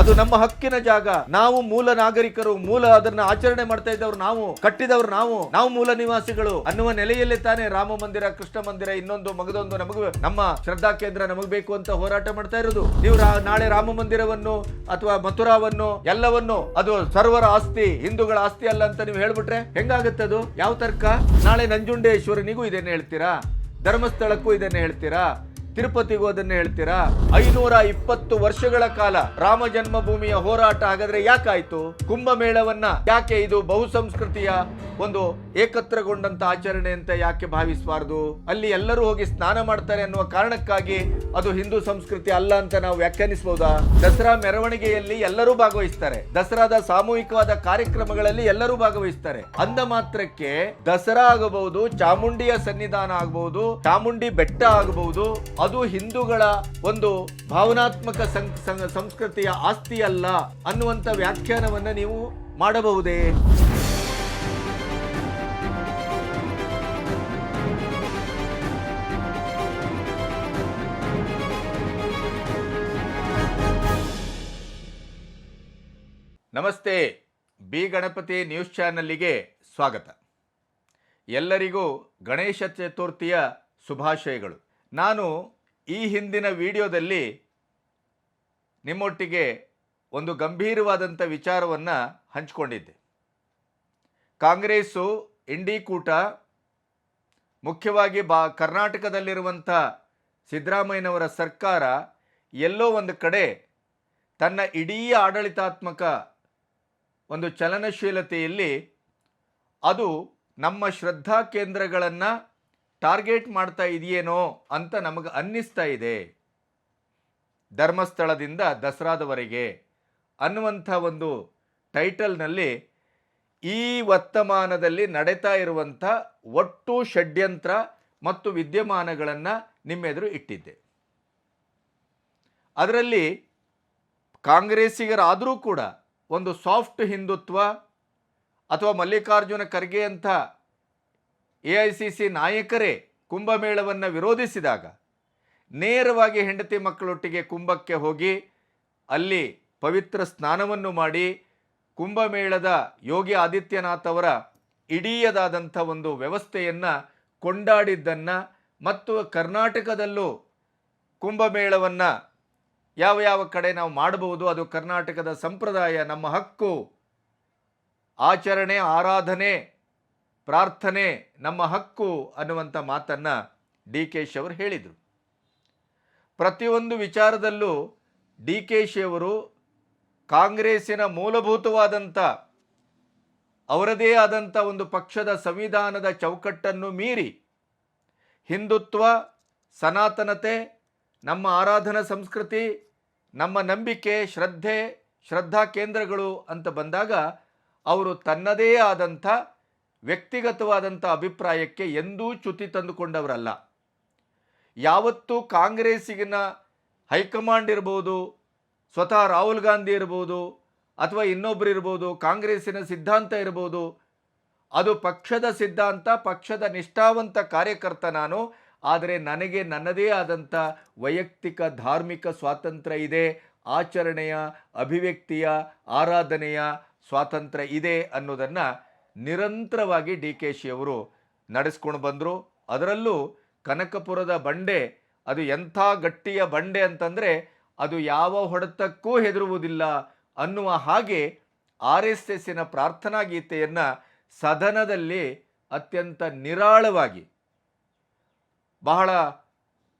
ಅದು ನಮ್ಮ ಹಕ್ಕಿನ ಜಾಗ. ನಾವು ಮೂಲ ನಾಗರಿಕರು, ಮೂಲ ಅದನ್ನ ಆಚರಣೆ ಮಾಡ್ತಾ ಇದ್ದವ್ರು ನಾವು, ಕಟ್ಟಿದವ್ರು ನಾವು ನಾವು ಮೂಲ ನಿವಾಸಿಗಳು ಅನ್ನುವ ನೆಲೆಯಲ್ಲಿ ತಾನೇ ರಾಮ ಮಂದಿರ, ಕೃಷ್ಣ ಮಂದಿರ, ಇನ್ನೊಂದು ಮಗದೊಂದು ನಮಗೂ, ನಮ್ಮ ಶ್ರದ್ಧಾ ಕೇಂದ್ರ ನಮಗ್ ಬೇಕು ಅಂತ ಹೋರಾಟ ಮಾಡ್ತಾ ಇರೋದು. ನೀವು ನಾಳೆ ರಾಮ ಮಂದಿರವನ್ನು ಅಥವಾ ಮಥುರಾವನ್ನು, ಎಲ್ಲವನ್ನು, ಅದು ಸರ್ವರ ಆಸ್ತಿ, ಹಿಂದೂಗಳ ಆಸ್ತಿ ಅಲ್ಲ ಅಂತ ನೀವು ಹೇಳ್ಬಿಟ್ರೆ ಹೆಂಗಾಗತ್ತೆ ಅದು? ಯಾವ ತರ್ಕ? ನಾಳೆ ನಂಜುಂಡೇಶ್ವರನಿಗೂ ಇದನ್ನೇ ಹೇಳ್ತೀರಾ? ಧರ್ಮಸ್ಥಳಕ್ಕೂ ಇದನ್ನು ಹೇಳ್ತೀರಾ? ತಿರುಪತಿಗೂ ಅದನ್ನ ಹೇಳ್ತೀರಾ? ಐನೂರ ಇಪ್ಪತ್ತು ವರ್ಷಗಳ ಕಾಲ ರಾಮ ಜನ್ಮಭೂಮಿಯ ಹೋರಾಟ ಹಾಗಾದ್ರೆ ಯಾಕಾಯ್ತು? ಕುಂಭಮೇಳವನ್ನ ಯಾಕೆ ಇದು ಬಹುಸಂಸ್ಕೃತಿಯ ಒಂದು ಏಕತ್ರಗೊಂಡಂತ ಆಚರಣೆ ಅಂತ ಯಾಕೆ ಭಾವಿಸಬಾರದು? ಅಲ್ಲಿ ಎಲ್ಲರೂ ಹೋಗಿ ಸ್ನಾನ ಮಾಡ್ತಾರೆ ಅನ್ನುವ ಕಾರಣಕ್ಕಾಗಿ ಅದು ಹಿಂದೂ ಸಂಸ್ಕೃತಿ ಅಲ್ಲ ಅಂತ ನಾವು ವ್ಯಾಖ್ಯಾನಿಸಬಹುದಾ ದಸರಾ ಮೆರವಣಿಗೆಯಲ್ಲಿ ಎಲ್ಲರೂ ಭಾಗವಹಿಸ್ತಾರೆ. ದಸರಾದ ಸಾಮೂಹಿಕವಾದ ಕಾರ್ಯಕ್ರಮಗಳಲ್ಲಿ ಎಲ್ಲರೂ ಭಾಗವಹಿಸ್ತಾರೆ. ಅಂದ ಮಾತ್ರಕ್ಕೆ ದಸರಾ ಆಗಬಹುದು, ಚಾಮುಂಡಿಯ ಸನ್ನಿಧಾನ ಆಗಬಹುದು, ಚಾಮುಂಡಿ ಬೆಟ್ಟ ಆಗಬಹುದು ಅದು ಹಿಂದೂಗಳ ಒಂದು ಭಾವನಾತ್ಮಕ ಸಂಸ್ಕೃತಿಯ ಆಸ್ತಿ ಅಲ್ಲ ಅನ್ನುವಂಥ ವ್ಯಾಖ್ಯಾನವನ್ನು ನೀವು ಮಾಡಬಹುದೇ? ನಮಸ್ತೆ, ಬಿ ಗಣಪತಿ ನ್ಯೂಸ್ ಚಾನಲ್ಲಿಗೆ ಸ್ವಾಗತ. ಎಲ್ಲರಿಗೂ ಗಣೇಶ ಚತುರ್ಥಿಯ ಶುಭಾಶಯಗಳು. ನಾನು ಈ ಹಿಂದಿನ ವಿಡಿಯೋದಲ್ಲಿ ನಿಮ್ಮೊಟ್ಟಿಗೆ ಒಂದು ಗಂಭೀರವಾದಂಥ ವಿಚಾರವನ್ನು ಹಂಚಿಕೊಂಡಿದ್ದೆ. ಕಾಂಗ್ರೆಸ್ಸು ಇಂಡಿ ಕೂಟ, ಮುಖ್ಯವಾಗಿ ಬಾ, ಕರ್ನಾಟಕದಲ್ಲಿರುವಂಥ ಸಿದ್ದರಾಮಯ್ಯನವರ ಸರ್ಕಾರ ಎಲ್ಲೋ ಒಂದು ಕಡೆ ತನ್ನ ಇಡೀ ಆಡಳಿತಾತ್ಮಕ ಒಂದು ಚಲನಶೀಲತೆಯಲ್ಲಿ ಅದು ನಮ್ಮ ಶ್ರದ್ಧಾ ಕೇಂದ್ರಗಳನ್ನು ಟಾರ್ಗೆಟ್ ಮಾಡ್ತಾ ಇದೆಯೇನೋ ಅಂತ ನಮಗೆ ಅನ್ನಿಸ್ತಾ ಇದೆ. ಧರ್ಮಸ್ಥಳದಿಂದ ದಸರಾದವರೆಗೆ ಅನ್ನುವಂಥ ಒಂದು ಟೈಟಲ್ನಲ್ಲಿ ಈ ವರ್ತಮಾನದಲ್ಲಿ ನಡೀತಾ ಇರುವಂಥ ಒಟ್ಟು ಷಡ್ಯಂತ್ರ ಮತ್ತು ವಿದ್ಯಮಾನಗಳನ್ನು ನಿಮ್ಮೆದುರು ಇಟ್ಟಿದ್ದೆ. ಅದರಲ್ಲಿ ಕಾಂಗ್ರೆಸ್ಸಿಗರಾದರೂ ಕೂಡ ಒಂದು ಸಾಫ್ಟ್ ಹಿಂದುತ್ವ ಅಥವಾ ಮಲ್ಲಿಕಾರ್ಜುನ ಖರ್ಗೆ ಅಂತ ಎ ಐ ಸಿ ಸಿ ನಾಯಕರೇ ಕುಂಭಮೇಳವನ್ನು ವಿರೋಧಿಸಿದಾಗ ನೇರವಾಗಿ ಹೆಂಡತಿ ಮಕ್ಕಳೊಟ್ಟಿಗೆ ಕುಂಭಕ್ಕೆ ಹೋಗಿ ಅಲ್ಲಿ ಪವಿತ್ರ ಸ್ನಾನವನ್ನು ಮಾಡಿ ಕುಂಭಮೇಳದ ಯೋಗಿ ಆದಿತ್ಯನಾಥ್ ಅವರ ಇಡೀಯದಾದಂಥ ಒಂದು ವ್ಯವಸ್ಥೆಯನ್ನು ಕೊಂಡಾಡಿದ್ದನ್ನು ಮತ್ತು ಕರ್ನಾಟಕದಲ್ಲೂ ಕುಂಭಮೇಳವನ್ನು ಯಾವ ಯಾವ ಕಡೆ ನಾವು ಮಾಡಬಹುದು, ಅದು ಕರ್ನಾಟಕದ ಸಂಪ್ರದಾಯ, ನಮ್ಮ ಹಕ್ಕು, ಆಚರಣೆ, ಆರಾಧನೆ ಪ್ರಾರ್ಥನೆ ನಮ್ಮ ಹಕ್ಕು ಅನ್ನುವಂಥ ಮಾತನ್ನು ಡಿ ಕೆ ಶಿ ಅವರು ಹೇಳಿದರು. ಪ್ರತಿಯೊಂದು ವಿಚಾರದಲ್ಲೂ ಡಿ ಕೆ ಶಿಯವರು ಕಾಂಗ್ರೆಸ್ಸಿನ ಮೂಲಭೂತವಾದಂಥ ಅವರದೇ ಆದಂಥ ಒಂದು ಪಕ್ಷದ ಸಂವಿಧಾನದ ಚೌಕಟ್ಟನ್ನು ಮೀರಿ ಹಿಂದುತ್ವ, ಸನಾತನತೆ, ನಮ್ಮ ಆರಾಧನಾ ಸಂಸ್ಕೃತಿ, ನಮ್ಮ ನಂಬಿಕೆ, ಶ್ರದ್ಧೆ, ಶ್ರದ್ಧಾ ಕೇಂದ್ರಗಳು ಅಂತ ಬಂದಾಗ, ಅವರು ತನ್ನದೇ ಆದಂಥ ವ್ಯಕ್ತಿಗತವಾದಂಥ ಅಭಿಪ್ರಾಯಕ್ಕೆ ಎಂದೂ ಚ್ಯುತಿ ತಂದುಕೊಂಡವರಲ್ಲ. ಯಾವತ್ತೂ ಕಾಂಗ್ರೆಸ್ಸಿಗಿನ ಹೈಕಮಾಂಡ್ ಇರ್ಬೋದು, ಸ್ವತಃ ರಾಹುಲ್ ಗಾಂಧಿ ಇರ್ಬೋದು, ಅಥವಾ ಇನ್ನೊಬ್ಬರು ಇರ್ಬೋದು, ಕಾಂಗ್ರೆಸ್ಸಿನ ಸಿದ್ಧಾಂತ ಇರ್ಬೋದು, ಅದು ಪಕ್ಷದ ಸಿದ್ಧಾಂತ, ಪಕ್ಷದ ನಿಷ್ಠಾವಂತ ಕಾರ್ಯಕರ್ತ ನಾನು, ಆದರೆ ನನಗೆ ನನ್ನದೇ ಆದಂಥ ವೈಯಕ್ತಿಕ, ಧಾರ್ಮಿಕ ಸ್ವಾತಂತ್ರ್ಯ ಇದೆ, ಆಚರಣೆಯ, ಅಭಿವ್ಯಕ್ತಿಯ, ಆರಾಧನೆಯ ಸ್ವಾತಂತ್ರ್ಯ ಇದೆ ಅನ್ನೋದನ್ನು ನಿರಂತರವಾಗಿ ಡಿ ಕೆ ಶಿಯವರು ನಡೆಸ್ಕೊಂಡು ಬಂದರು. ಅದರಲ್ಲೂ ಕನಕಪುರದ ಬಂಡೆ, ಅದು ಎಂಥ ಗಟ್ಟಿಯ ಬಂಡೆ ಅಂತಂದರೆ ಅದು ಯಾವ ಹೊಡೆತಕ್ಕೂ ಹೆದರುವುದಿಲ್ಲ ಅನ್ನುವ ಹಾಗೆ ಆರ್ ಎಸ್ ಎಸ್ಸಿನ ಪ್ರಾರ್ಥನಾ ಗೀತೆಯನ್ನು ಸದನದಲ್ಲಿ ಅತ್ಯಂತ ನಿರಾಳವಾಗಿ, ಬಹಳ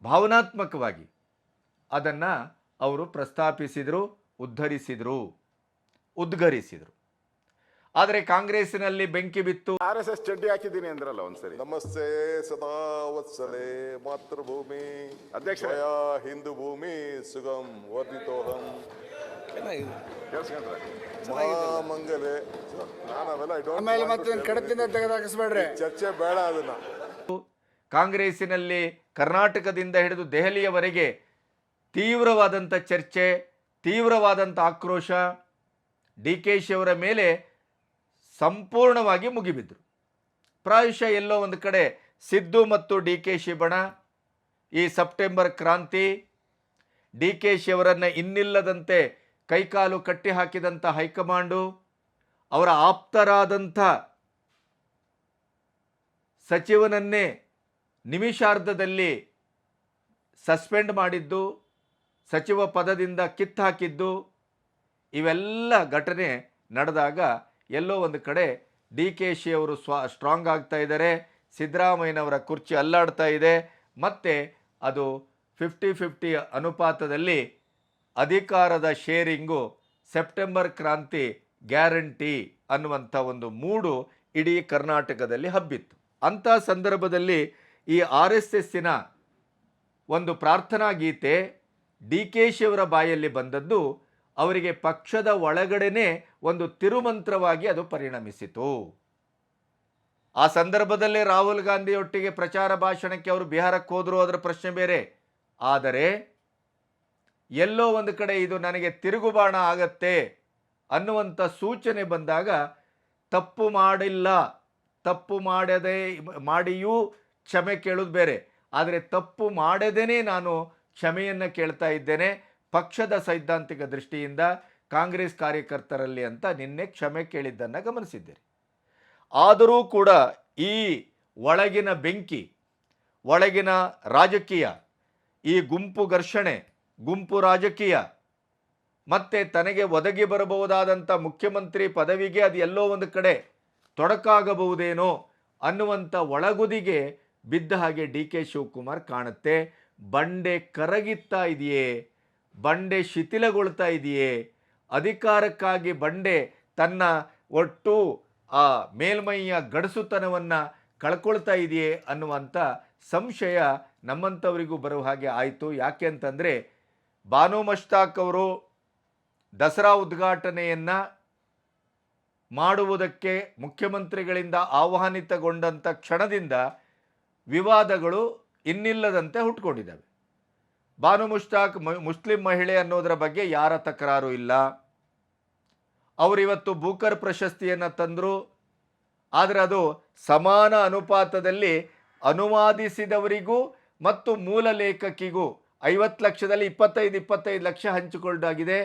ಭಾವನಾತ್ಮಕವಾಗಿ ಅದನ್ನು ಅವರು ಪ್ರಸ್ತಾಪಿಸಿದರು, ಉದ್ಧರಿಸಿದರು, ಉದ್ಗರಿಸಿದರು. ಆದರೆ ಕಾಂಗ್ರೆಸ್ಸಿನಲ್ಲಿ ಬೆಂಕಿ ಬಿತ್ತು. ಆರ್ ಎಸ್ ಎಸ್ ಚಡ್ಡಿ ಹಾಕಿದ್ದೀನಿ ಅಂದ್ರಲ್ಲ ಒಂದ್ಸರಿ. ನಮಸ್ತೆ ಸದಾ ವತ್ಸಲೆ ಮಾತೃಭೂಮಿ. ಅಧ್ಯಕ್ಷ ಹಿಂದೂ ಭೂಮಿ ಸುಗಮ್ ವರ್ಧಿತೋಹಂ. ಕೇಳಿಸ್ಕೊಂಡ್ರೆ? ಮಹಾಮಂಗಲೆ. ನಾನು ಅವೆಲ್ಲ I don't ಆಮೇಲೆ want to ಮತ್ತೆ tell ಕಡತಿಂದ you. ಚರ್ಚೆ ಬೇಡ ಅದನ್ನ. ಕಾಂಗ್ರೆಸ್ಸಿನಲ್ಲಿ ಕರ್ನಾಟಕದಿಂದ ಹಿಡಿದು ದೆಹಲಿಯವರೆಗೆ ತೀವ್ರವಾದಂಥ ಚರ್ಚೆ ತೀವ್ರವಾದಂಥ ಆಕ್ರೋಶ ಡಿ ಕೆ ಶಿ ಅವರ ಮೇಲೆ ಸಂಪೂರ್ಣವಾಗಿ ಮುಗಿಬಿದ್ರು. ಪ್ರಾಯಶಃ ಎಲ್ಲೋ ಒಂದು ಕಡೆ ಸಿದ್ದು ಮತ್ತು ಡಿ ಕೆ ಶಿಬಣ ಈ ಸೆಪ್ಟೆಂಬರ್ ಕ್ರಾಂತಿ, ಡಿ ಕೆ ಶಿ ಅವರನ್ನು ಇನ್ನಿಲ್ಲದಂತೆ ಕೈಕಾಲು ಕಟ್ಟಿ ಹಾಕಿದಂಥ ಹೈಕಮಾಂಡು, ಅವರ ಆಪ್ತರಾದಂಥ ಸಚಿವನನ್ನೇ ನಿಮಿಷಾರ್ಧದಲ್ಲಿ ಸಸ್ಪೆಂಡ್ ಮಾಡಿದ್ದು, ಸಚಿವ ಪದದಿಂದ ಕಿತ್ತಾಕಿದ್ದು ಇವೆಲ್ಲ ಘಟನೆ ನಡೆದಾಗ ಎಲ್ಲೋ ಒಂದು ಕಡೆ ಡಿ ಕೆ ಶಿ ಅವರು ಸ್ವ ಸ್ಟ್ರಾಂಗ್ ಆಗ್ತಾ ಇದ್ದಾರೆ. ಸಿದ್ದರಾಮಯ್ಯನವರ ಕುರ್ಚಿ ಅಲ್ಲಾಡ್ತಾ ಇದೆ. ಮತ್ತು ಅದು ಫಿಫ್ಟಿ ಫಿಫ್ಟಿ ಅನುಪಾತದಲ್ಲಿ ಅಧಿಕಾರದ ಶೇರಿಂಗು ಸೆಪ್ಟೆಂಬರ್ ಕ್ರಾಂತಿ ಗ್ಯಾರಂಟಿ ಅನ್ನುವಂಥ ಒಂದು ಮೂಡು ಇಡೀ ಕರ್ನಾಟಕದಲ್ಲಿ ಹಬ್ಬಿತ್ತು. ಅಂಥ ಸಂದರ್ಭದಲ್ಲಿ ಈ ಆರ್ ಎಸ್ ಎಸ್ಸಿನ ಒಂದು ಪ್ರಾರ್ಥನಾ ಗೀತೆ ಡಿ ಕೆ ಶಿಯವರ ಬಾಯಲ್ಲಿ ಬಂದದ್ದು ಅವರಿಗೆ ಪಕ್ಷದ ಒಳಗಡೆನೆ ಒಂದು ತಿರುಮಂತ್ರವಾಗಿ ಅದು ಪರಿಣಮಿಸಿತು. ಆ ಸಂದರ್ಭದಲ್ಲೇ ರಾಹುಲ್ ಗಾಂಧಿಯೊಟ್ಟಿಗೆ ಪ್ರಚಾರ ಭಾಷಣಕ್ಕೆ ಅವರು ಬಿಹಾರಕ್ಕೆ ಹೋದರೂ ಅದರ ಪ್ರಶ್ನೆ ಬೇರೆ. ಆದರೆ ಎಲ್ಲೋ ಒಂದು ಕಡೆ ಇದು ನನಗೆ ತಿರುಗುಬಾಣ ಆಗತ್ತೆ ಅನ್ನುವಂಥ ಸೂಚನೆ ಬಂದಾಗ ತಪ್ಪು ಮಾಡಿಲ್ಲ. ತಪ್ಪು ಮಾಡದೆ ಮಾಡಿಯೂ ಕ್ಷಮೆ ಕೇಳೋದು ಬೇರೆ. ಆದರೆ ತಪ್ಪು ಮಾಡದೇನೆ ನಾನು ಕ್ಷಮೆಯನ್ನು ಕೇಳ್ತಾ ಇದ್ದೇನೆ. ಪಕ್ಷದ ಸೈದ್ಧಾಂತಿಕ ದೃಷ್ಟಿಯಿಂದ ಕಾಂಗ್ರೆಸ್ ಕಾರ್ಯಕರ್ತರಲ್ಲಿ ಅಂತ ನಿನ್ನೆ ಕ್ಷಮೆ ಕೇಳಿದ್ದನ್ನು ಗಮನಿಸಿದ್ದೀರಿ. ಆದರೂ ಕೂಡ ಈ ಒಳಗಿನ ಬೆಂಕಿ, ಒಳಗಿನ ರಾಜಕೀಯ, ಈ ಗುಂಪು ಘರ್ಷಣೆ, ಗುಂಪು ರಾಜಕೀಯ, ಮತ್ತೆ ತನಗೆ ಒದಗಿ ಬರಬಹುದಾದಂಥ ಮುಖ್ಯಮಂತ್ರಿ ಪದವಿಗೆ ಅದು ಎಲ್ಲೋ ಒಂದು ಕಡೆ ತೊಡಕಾಗಬಹುದೇನೋ ಅನ್ನುವಂಥ ಒಳಗುದಿಗೆ ಬಿದ್ದ ಹಾಗೆ ಡಿ ಕೆ ಶಿವಕುಮಾರ್ ಕಾಣುತ್ತೆ. ಬಂಡೆ ಕರಗಿತ್ತಾ ಇದೆಯೇ? ಬಂಡೆ ಶಿಥಿಲಗೊಳ್ತಾ ಇದೆಯೇ? ಅಧಿಕಾರಕ್ಕಾಗಿ ಬಂಡೆ ತನ್ನ ಒಟ್ಟು ಆ ಮೇಲ್ಮೈಯ ಗಡಸುತನವನ್ನು ಕಳ್ಕೊಳ್ತಾ ಇದೆಯೇ ಅನ್ನುವಂಥ ಸಂಶಯ ನಮ್ಮಂಥವರಿಗೂ ಬರುವ ಹಾಗೆ ಆಯಿತು. ಯಾಕೆ ಅಂತಂದರೆ ಬಾನು ಮಷ್ತಾಕ್ ಅವರು ದಸರಾ ಉದ್ಘಾಟನೆಯನ್ನು ಮಾಡುವುದಕ್ಕೆ ಮುಖ್ಯಮಂತ್ರಿಗಳಿಂದ ಆಹ್ವಾನಿತಗೊಂಡಂಥ ಕ್ಷಣದಿಂದ ವಿವಾದಗಳು ಇನ್ನಿಲ್ಲದಂತೆ ಹುಟ್ಕೊಂಡಿದ್ದಾವೆ. ಬಾನು ಮುಷ್ತಾಕ್ ಮುಸ್ಲಿಂ ಮಹಿಳೆ ಅನ್ನೋದರ ಬಗ್ಗೆ ಯಾರ ತಕರಾರು ಇಲ್ಲ. ಅವರಿವತ್ತು ಬೂಕರ್ ಪ್ರಶಸ್ತಿಯನ್ನು ತಂದರು. ಆದರೆ ಅದು ಸಮಾನ ಅನುಪಾತದಲ್ಲಿ ಅನುವಾದಿಸಿದವರಿಗೂ ಮತ್ತು ಮೂಲ ಲೇಖಕಿಗೂ ಐವತ್ತು ಲಕ್ಷದಲ್ಲಿ ಇಪ್ಪತ್ತೈದು ಇಪ್ಪತ್ತೈದು ಲಕ್ಷ ಹಂಚಿಕೊಳ್ಳಾಗಿದೆ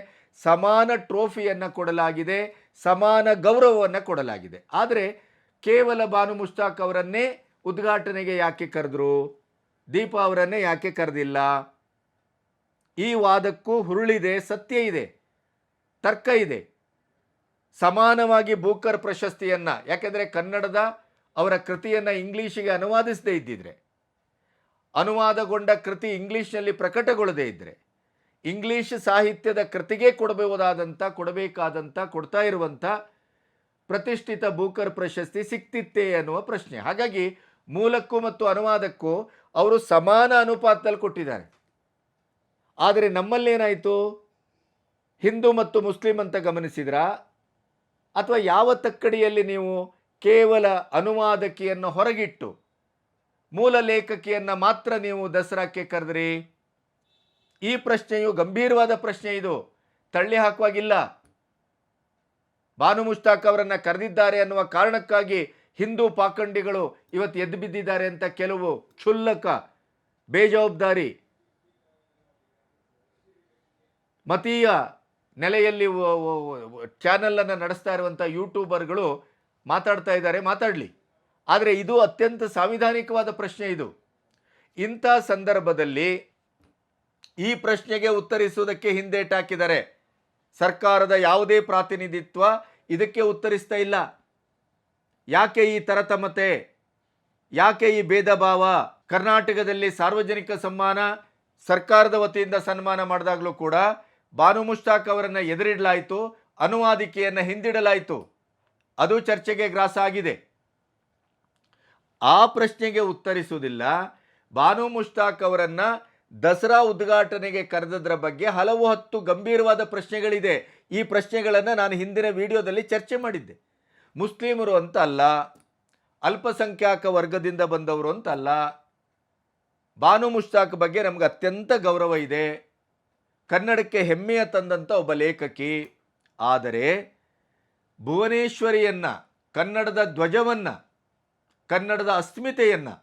ಸಮಾನ ಟ್ರೋಫಿಯನ್ನು ಕೊಡಲಾಗಿದೆ. ಸಮಾನ ಗೌರವವನ್ನು ಕೊಡಲಾಗಿದೆ. ಆದರೆ ಕೇವಲ ಬಾನು ಮುಷ್ತಾಕ್ ಅವರನ್ನೇ ಉದ್ಘಾಟನೆಗೆ ಯಾಕೆ ಕರೆದ್ರು? ದೀಪಾ ಅವರನ್ನೇ ಯಾಕೆ ಕರೆದಿಲ್ಲ? ಈ ವಾದಕ್ಕೂ ಹುರುಳಿದೆ, ಸತ್ಯ ಇದೆ, ತರ್ಕ ಇದೆ. ಸಮಾನವಾಗಿ ಬೂಕರ್ ಪ್ರಶಸ್ತಿಯನ್ನು, ಯಾಕೆಂದರೆ ಕನ್ನಡದ ಅವರ ಕೃತಿಯನ್ನು ಇಂಗ್ಲೀಷಿಗೆ ಅನುವಾದಿಸದೇ ಇದ್ದಿದ್ರೆ, ಅನುವಾದಗೊಂಡ ಕೃತಿ ಇಂಗ್ಲೀಷ್ನಲ್ಲಿ ಪ್ರಕಟಗೊಳ್ಳದೇ ಇದ್ದರೆ ಇಂಗ್ಲೀಷ್ ಸಾಹಿತ್ಯದ ಕೃತಿಗೆ ಕೊಡಬಹುದಾದಂಥ ಕೊಡಬೇಕಾದಂಥ ಕೊಡ್ತಾ ಇರುವಂಥ ಪ್ರತಿಷ್ಠಿತ ಬೂಕರ್ ಪ್ರಶಸ್ತಿ ಸಿಕ್ತಿತ್ತೇ ಅನ್ನುವ ಪ್ರಶ್ನೆ. ಹಾಗಾಗಿ ಮೂಲಕ್ಕೂ ಮತ್ತು ಅನುವಾದಕ್ಕೂ ಅವರು ಸಮಾನ ಅನುಪಾತದಲ್ಲಿ ಕೊಟ್ಟಿದ್ದಾರೆ. ಆದರೆ ನಮ್ಮಲ್ಲೇನಾಯಿತು? ಹಿಂದೂ ಮತ್ತು ಮುಸ್ಲಿಂ ಅಂತ ಗಮನಿಸಿದ್ರಾ? ಅಥವಾ ಯಾವ ತಕ್ಕಡಿಯಲ್ಲಿ ನೀವು ಕೇವಲ ಅನುವಾದಕಿಯನ್ನು ಹೊರಗಿಟ್ಟು ಮೂಲ ಲೇಖಕಿಯನ್ನು ಮಾತ್ರ ನೀವು ದಸರಾಕ್ಕೆ ಕರೆದ್ರಿ? ಈ ಪ್ರಶ್ನೆಯು ಗಂಭೀರವಾದ ಪ್ರಶ್ನೆ ಇದು. ತಳ್ಳಿ ಹಾಕುವಾಗಿಲ್ಲ. ಬಾನು ಮುಷ್ತಾಕ್ ಅವರನ್ನು ಕರೆದಿದ್ದಾರೆ ಅನ್ನುವ ಕಾರಣಕ್ಕಾಗಿ ಹಿಂದೂ ಪಾಖಂಡಿಗಳು ಇವತ್ತು ಎದ್ದು ಬಿದ್ದಿದ್ದಾರೆ ಅಂತ ಕೆಲವು ಕ್ಷುಲ್ಲಕ, ಬೇಜವಾಬ್ದಾರಿ ಮತೀಯ ನೆಲೆಯಲ್ಲಿ ಚಾನಲನ್ನು ನಡೆಸ್ತಾ ಇರುವಂಥ ಯೂಟ್ಯೂಬರ್ಗಳು ಮಾತಾಡ್ತಾ ಇದ್ದಾರೆ, ಮಾತಾಡಲಿ. ಆದರೆ ಇದು ಅತ್ಯಂತ ಸಾಂವಿಧಾನಿಕವಾದ ಪ್ರಶ್ನೆ ಇದು. ಇಂಥ ಸಂದರ್ಭದಲ್ಲಿ ಈ ಪ್ರಶ್ನೆಗೆ ಉತ್ತರಿಸುವುದಕ್ಕೆ ಹಿಂದೇಟಾಕಿದ್ದಾರೆ ಸರ್ಕಾರದ ಯಾವುದೇ ಪ್ರಾತಿನಿಧಿತ್ವ ಇದಕ್ಕೆ ಉತ್ತರಿಸ್ತಾ ಇಲ್ಲ. ಯಾಕೆ ಈ ತರತಮತೆ? ಯಾಕೆ ಈ ಭೇದ ಭಾವ ಕರ್ನಾಟಕದಲ್ಲಿ ಸಾರ್ವಜನಿಕ ಸನ್ಮಾನ ಸರ್ಕಾರದ ವತಿಯಿಂದ ಸನ್ಮಾನ ಮಾಡಿದಾಗಲೂ ಕೂಡ ಬಾನು ಮುಷ್ತಾಕ್ ಅವರನ್ನು ಎದುರಿಡಲಾಯಿತು, ಅನುವಾದಿಕೆಯನ್ನು ಹಿಂದಿಡಲಾಯಿತು. ಅದು ಚರ್ಚೆಗೆ ಗ್ರಾಸ ಆಗಿದೆ. ಆ ಪ್ರಶ್ನೆಗೆ ಉತ್ತರಿಸುವುದಿಲ್ಲ. ಬಾನು ಮುಷ್ತಾಕ್ ಅವರನ್ನು ದಸರಾ ಉದ್ಘಾಟನೆಗೆ ಕರೆದದ್ರ ಬಗ್ಗೆ ಹಲವು ಹತ್ತು ಗಂಭೀರವಾದ ಪ್ರಶ್ನೆಗಳಿದೆ. ಈ ಪ್ರಶ್ನೆಗಳನ್ನು ನಾನು ಹಿಂದಿನ ವಿಡಿಯೋದಲ್ಲಿ ಚರ್ಚೆ ಮಾಡಿದ್ದೆ. ಮುಸ್ಲಿಮರು ಅಂತ ಅಲ್ಲ ಅಲ್ಪಸಂಖ್ಯಾತ ವರ್ಗದಿಂದ ಬಂದವರು ಅಂತ ಅಲ್ಲ ಬಾನು ಮುಷ್ತಾಕ್ ಬಗ್ಗೆ ನಮ್ಗೆ ಅತ್ಯಂತ ಗೌರವ ಇದೆ. ಕನ್ನಡಕ್ಕೆ ಹೆಮ್ಮೆಯ ತಂದಂಥ ಒಬ್ಬ ಲೇಖಕಿ. ಆದರೆ ಭುವನೇಶ್ವರಿಯನ್ನು, ಕನ್ನಡದ ಧ್ವಜವನ್ನು, ಕನ್ನಡದ ಅಸ್ಮಿತೆಯನ್ನು,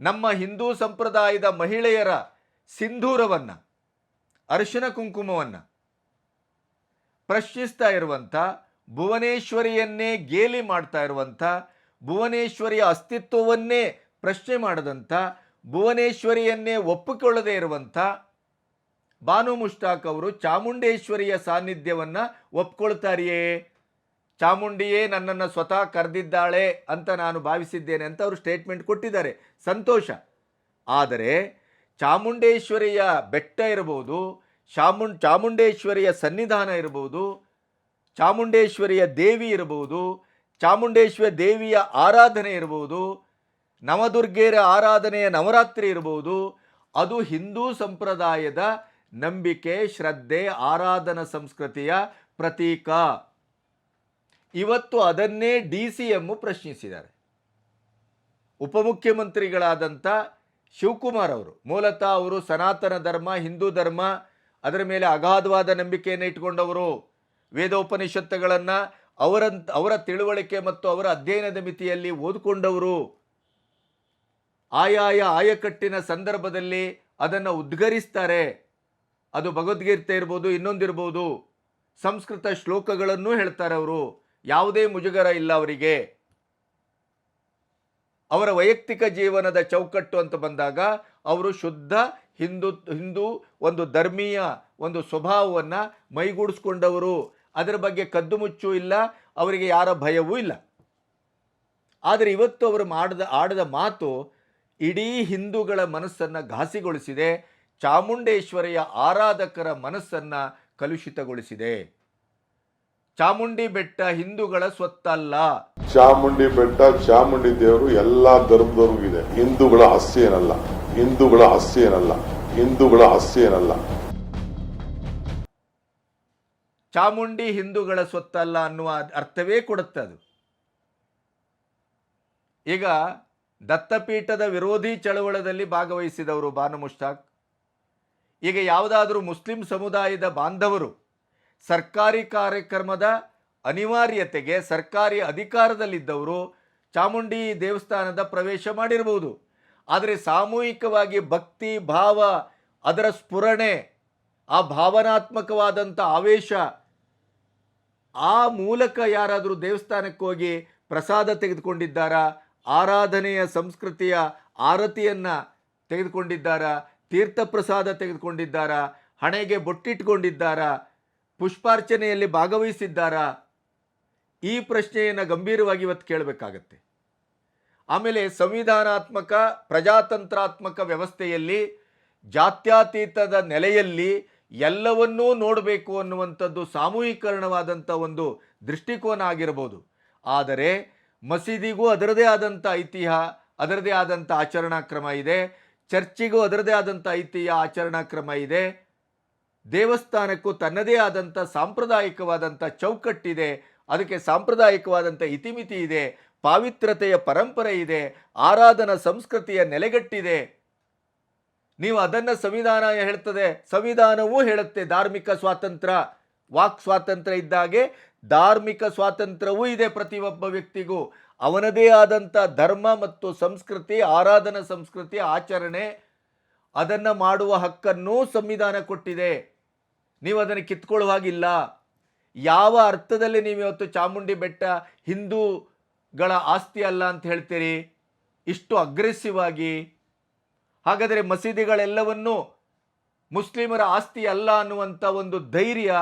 ನಮ್ಮ ಹಿಂದೂ ಸಂಪ್ರದಾಯದ ಮಹಿಳೆಯರ ಸಿಂಧೂರವನ್ನು, ಅರಿಶಿನ ಕುಂಕುಮವನ್ನು ಪ್ರಶ್ನಿಸ್ತಾ ಇರುವಂಥ ಭುವನೇಶ್ವರಿಯನ್ನೇ ಗೇಲಿ ಮಾಡ್ತಾ ಇರುವಂಥ ಭುವನೇಶ್ವರಿಯ ಅಸ್ತಿತ್ವವನ್ನೇ ಪ್ರಶ್ನೆ ಮಾಡದಂಥ ಭುವನೇಶ್ವರಿಯನ್ನೇ ಒಪ್ಪಿಕೊಳ್ಳದೇ ಇರುವಂಥ ಬಾನು ಮುಷ್ಟಾಕ್ ಅವರು ಚಾಮುಂಡೇಶ್ವರಿಯ ಸಾನ್ನಿಧ್ಯವನ್ನು ಒಪ್ಕೊಳ್ತಾರಿಯೇ? ಚಾಮುಂಡಿಯೇ ನನ್ನನ್ನು ಸ್ವತಃ ಕರೆದಿದ್ದಾಳೆ ಅಂತ ನಾನು ಭಾವಿಸಿದ್ದೇನೆ ಅಂತ ಅವರು ಸ್ಟೇಟ್ಮೆಂಟ್ ಕೊಟ್ಟಿದ್ದಾರೆ. ಸಂತೋಷ. ಆದರೆ ಚಾಮುಂಡೇಶ್ವರಿಯ ಬೆಟ್ಟ ಇರಬಹುದು ಚಾಮುಂಡ್ ಚಾಮುಂಡೇಶ್ವರಿಯ ಸನ್ನಿಧಾನ ಇರಬಹುದು ಚಾಮುಂಡೇಶ್ವರಿಯ ದೇವಿ ಇರಬಹುದು ಚಾಮುಂಡೇಶ್ವರಿ ದೇವಿಯ ಆರಾಧನೆ ಇರಬಹುದು ನವದುರ್ಗೆಯರ ಆರಾಧನೆಯ ನವರಾತ್ರಿ ಇರಬಹುದು ಅದು ಹಿಂದೂ ಸಂಪ್ರದಾಯದ ನಂಬಿಕೆ, ಶ್ರದ್ಧೆ, ಆರಾಧನಾ ಸಂಸ್ಕೃತಿಯ ಪ್ರತೀಕ. ಇವತ್ತು ಅದನ್ನೇ ಡಿ ಸಿ ಎಮ್ಮು ಪ್ರಶ್ನಿಸಿದ್ದಾರೆ. ಉಪಮುಖ್ಯಮಂತ್ರಿಗಳಾದಂಥ ಶಿವಕುಮಾರ್ ಅವರು, ಮೂಲತಃ ಅವರು ಸನಾತನ ಧರ್ಮ, ಹಿಂದೂ ಧರ್ಮ, ಅದರ ಮೇಲೆ ಅಗಾಧವಾದ ನಂಬಿಕೆಯನ್ನು ಇಟ್ಕೊಂಡವರು ವೇದೋಪನಿಷತ್ತುಗಳನ್ನು ಅವರ ಅವರ ತಿಳುವಳಿಕೆ ಮತ್ತು ಅವರ ಅಧ್ಯಯನದ ಮಿತಿಯಲ್ಲಿ ಓದಿಕೊಂಡವರು. ಆಯಾಯ, ಆಯಕಟ್ಟಿನ ಸಂದರ್ಭದಲ್ಲಿ ಅದನ್ನು ಉದ್ಗರಿಸ್ತಾರೆ. ಅದು ಭಗವದ್ಗೀತೆ ಇರ್ಬೋದು ಇನ್ನೊಂದಿರ್ಬೋದು ಸಂಸ್ಕೃತ ಶ್ಲೋಕಗಳನ್ನು ಹೇಳ್ತಾರೆ ಅವರು. ಯಾವುದೇ ಮುಜುಗರ ಇಲ್ಲ ಅವರಿಗೆ. ಅವರ ವೈಯಕ್ತಿಕ ಜೀವನದ ಚೌಕಟ್ಟು ಅಂತ ಬಂದಾಗ ಅವರು ಶುದ್ಧ ಹಿಂದೂ ಹಿಂದೂ ಒಂದು ಧರ್ಮೀಯ ಒಂದು ಸ್ವಭಾವವನ್ನು ಮೈಗೂಡಿಸ್ಕೊಂಡವರು. ಅದರ ಬಗ್ಗೆ ಕದ್ದು ಮುಚ್ಚು ಇಲ್ಲ, ಅವರಿಗೆ ಯಾರ ಭಯವೂ ಇಲ್ಲ. ಆದರೆ ಇವತ್ತು ಅವರು ಮಾಡಿದ, ಆಡಿದ ಮಾತು ಇಡೀ ಹಿಂದೂಗಳ ಮನಸ್ಸನ್ನು ಘಾಸಿಗೊಳಿಸಿದೆ. ಚಾಮುಂಡೇಶ್ವರಿಯ ಆರಾಧಕರ ಮನಸ್ಸನ್ನು ಕಲುಷಿತಗೊಳಿಸಿದೆ. ಚಾಮುಂಡಿ ಬೆಟ್ಟ ಹಿಂದೂಗಳ ಸ್ವತ್ತಲ್ಲ. ಚಾಮುಂಡಿ ಬೆಟ್ಟ ಚಾಮುಂಡಿ ದೇವರು ಎಲ್ಲಾ ಧರ್ಮದವ್ರಿಗೂ ಇದೆ. ಹಿಂದೂಗಳ ಏನಲ್ಲ. ಹಿಂದೂಗಳ ಏನಲ್ಲ. ಹಿಂದೂಗಳ ಏನಲ್ಲ. ಚಾಮುಂಡಿ ಹಿಂದೂಗಳ ಸ್ವತ್ತಲ್ಲ ಅನ್ನುವ ಅರ್ಥವೇ ಕೊಡುತ್ತೆ ಅದು. ಈಗ ದತ್ತಪೀಠದ ವಿರೋಧಿ ಚಳವಳದಲ್ಲಿ ಭಾಗವಹಿಸಿದವರು ಬಾನು ಮುಷ್ತಾಕ್ ಈಗ ಯಾವುದಾದರೂ ಮುಸ್ಲಿಂ ಸಮುದಾಯದ ಬಾಂಧವರು ಸರ್ಕಾರಿ ಕಾರ್ಯಕ್ರಮದ ಅನಿವಾರ್ಯತೆಗೆ ಸರ್ಕಾರಿ ಅಧಿಕಾರದಲ್ಲಿದ್ದವರು ಚಾಮುಂಡಿ ದೇವಸ್ಥಾನದ ಪ್ರವೇಶ ಮಾಡಿರ್ಬೋದು. ಆದರೆ ಸಾಮೂಹಿಕವಾಗಿ ಭಕ್ತಿ, ಭಾವ, ಅದರ ಸ್ಫುರಣೆ, ಆ ಭಾವನಾತ್ಮಕವಾದಂಥ ಆವೇಶ, ಆ ಮೂಲಕ ಯಾರಾದರೂ ದೇವಸ್ಥಾನಕ್ಕೆ ಹೋಗಿ ಪ್ರಸಾದ ತೆಗೆದುಕೊಂಡಿದ್ದಾರಾ, ಆರಾಧನೆಯ ಸಂಸ್ಕೃತಿಯ ಆರತಿಯನ್ನು ತೆಗೆದುಕೊಂಡಿದ್ದಾರಾ ತೀರ್ಥ ಪ್ರಸಾದ ತೆಗೆದುಕೊಂಡಿದ್ದಾರಾ? ಹಣೆಗೆ ಬೊಟ್ಟಿಟ್ಕೊಂಡಿದ್ದಾರಾ? ಪುಷ್ಪಾರ್ಚನೆಯಲ್ಲಿ ಭಾಗವಹಿಸಿದ್ದಾರಾ? ಈ ಪ್ರಶ್ನೆಯನ್ನು ಗಂಭೀರವಾಗಿ ಇವತ್ತು ಕೇಳಬೇಕಾಗತ್ತೆ. ಆಮೇಲೆ ಸಂವಿಧಾನಾತ್ಮಕ, ಪ್ರಜಾತಂತ್ರಾತ್ಮಕ ವ್ಯವಸ್ಥೆಯಲ್ಲಿ ಜಾತ್ಯತೀತದ ನೆಲೆಯಲ್ಲಿ ಎಲ್ಲವನ್ನೂ ನೋಡಬೇಕು ಅನ್ನುವಂಥದ್ದು ಸಾಮೂಹಿಕರಣವಾದಂಥ ಒಂದು ದೃಷ್ಟಿಕೋನ ಆಗಿರಬಹುದು ಆದರೆ ಮಸೀದಿಗೂ ಅದರದೇ ಆದಂಥ ಐತಿಹ್ಯ ಅದರದೇ ಆದಂಥ ಆಚರಣಾ ಕ್ರಮ ಇದೆ. ಚರ್ಚಿಗೂ ಅದರದೇ ಆದಂಥ ಐತಿಹ್ಯ ಆಚರಣಾ ಕ್ರಮ ಇದೆ. ದೇವಸ್ಥಾನಕ್ಕೂ ತನ್ನದೇ ಆದಂಥ ಸಾಂಪ್ರದಾಯಿಕವಾದಂಥ ಚೌಕಟ್ಟಿದೆ. ಅದಕ್ಕೆ ಸಾಂಪ್ರದಾಯಿಕವಾದಂಥ ಇತಿಮಿತಿ ಇದೆ. ಪಾವಿತ್ರತೆಯ ಪರಂಪರೆ ಇದೆ. ಆರಾಧನಾ ಸಂಸ್ಕೃತಿಯ ನೆಲೆಗಟ್ಟಿದೆ. ನೀವು ಅದನ್ನು ಸಂವಿಧಾನ ಹೇಳ್ತದೆ. ಸಂವಿಧಾನವೂ ಹೇಳುತ್ತೆ ಧಾರ್ಮಿಕ ಸ್ವಾತಂತ್ರ್ಯ. ವಾಕ್ ಸ್ವಾತಂತ್ರ್ಯ ಇದ್ದಾಗೆ ಧಾರ್ಮಿಕ ಸ್ವಾತಂತ್ರ್ಯವೂ ಇದೆ ಪ್ರತಿಯೊಬ್ಬ ವ್ಯಕ್ತಿಗೂ. ಅವನದೇ ಆದಂಥ ಧರ್ಮ ಮತ್ತು ಸಂಸ್ಕೃತಿ, ಆರಾಧನಾ ಸಂಸ್ಕೃತಿ, ಆಚರಣೆ, ಅದನ್ನು ಮಾಡುವ ಹಕ್ಕನ್ನು ಸಂವಿಧಾನ ಕೊಟ್ಟಿದೆ. ನೀವು ಅದನ್ನು ಕಿತ್ಕೊಳ್ಳುವಾಗಿಲ್ಲ ಯಾವ ಅರ್ಥದಲ್ಲಿ ನೀವು ಇವತ್ತು ಚಾಮುಂಡಿ ಬೆಟ್ಟ ಹಿಂದೂಗಳ ಆಸ್ತಿ ಅಲ್ಲ ಅಂತ ಹೇಳ್ತೀರಿ? ಇಷ್ಟು ಅಗ್ರೆಸಿವ್ ಆಗಿ. ಹಾಗಾದರೆ ಮಸೀದಿಗಳೆಲ್ಲವನ್ನೂ ಮುಸ್ಲಿಮರ ಆಸ್ತಿ ಅಲ್ಲ ಅನ್ನುವಂಥ ಒಂದು ಧೈರ್ಯ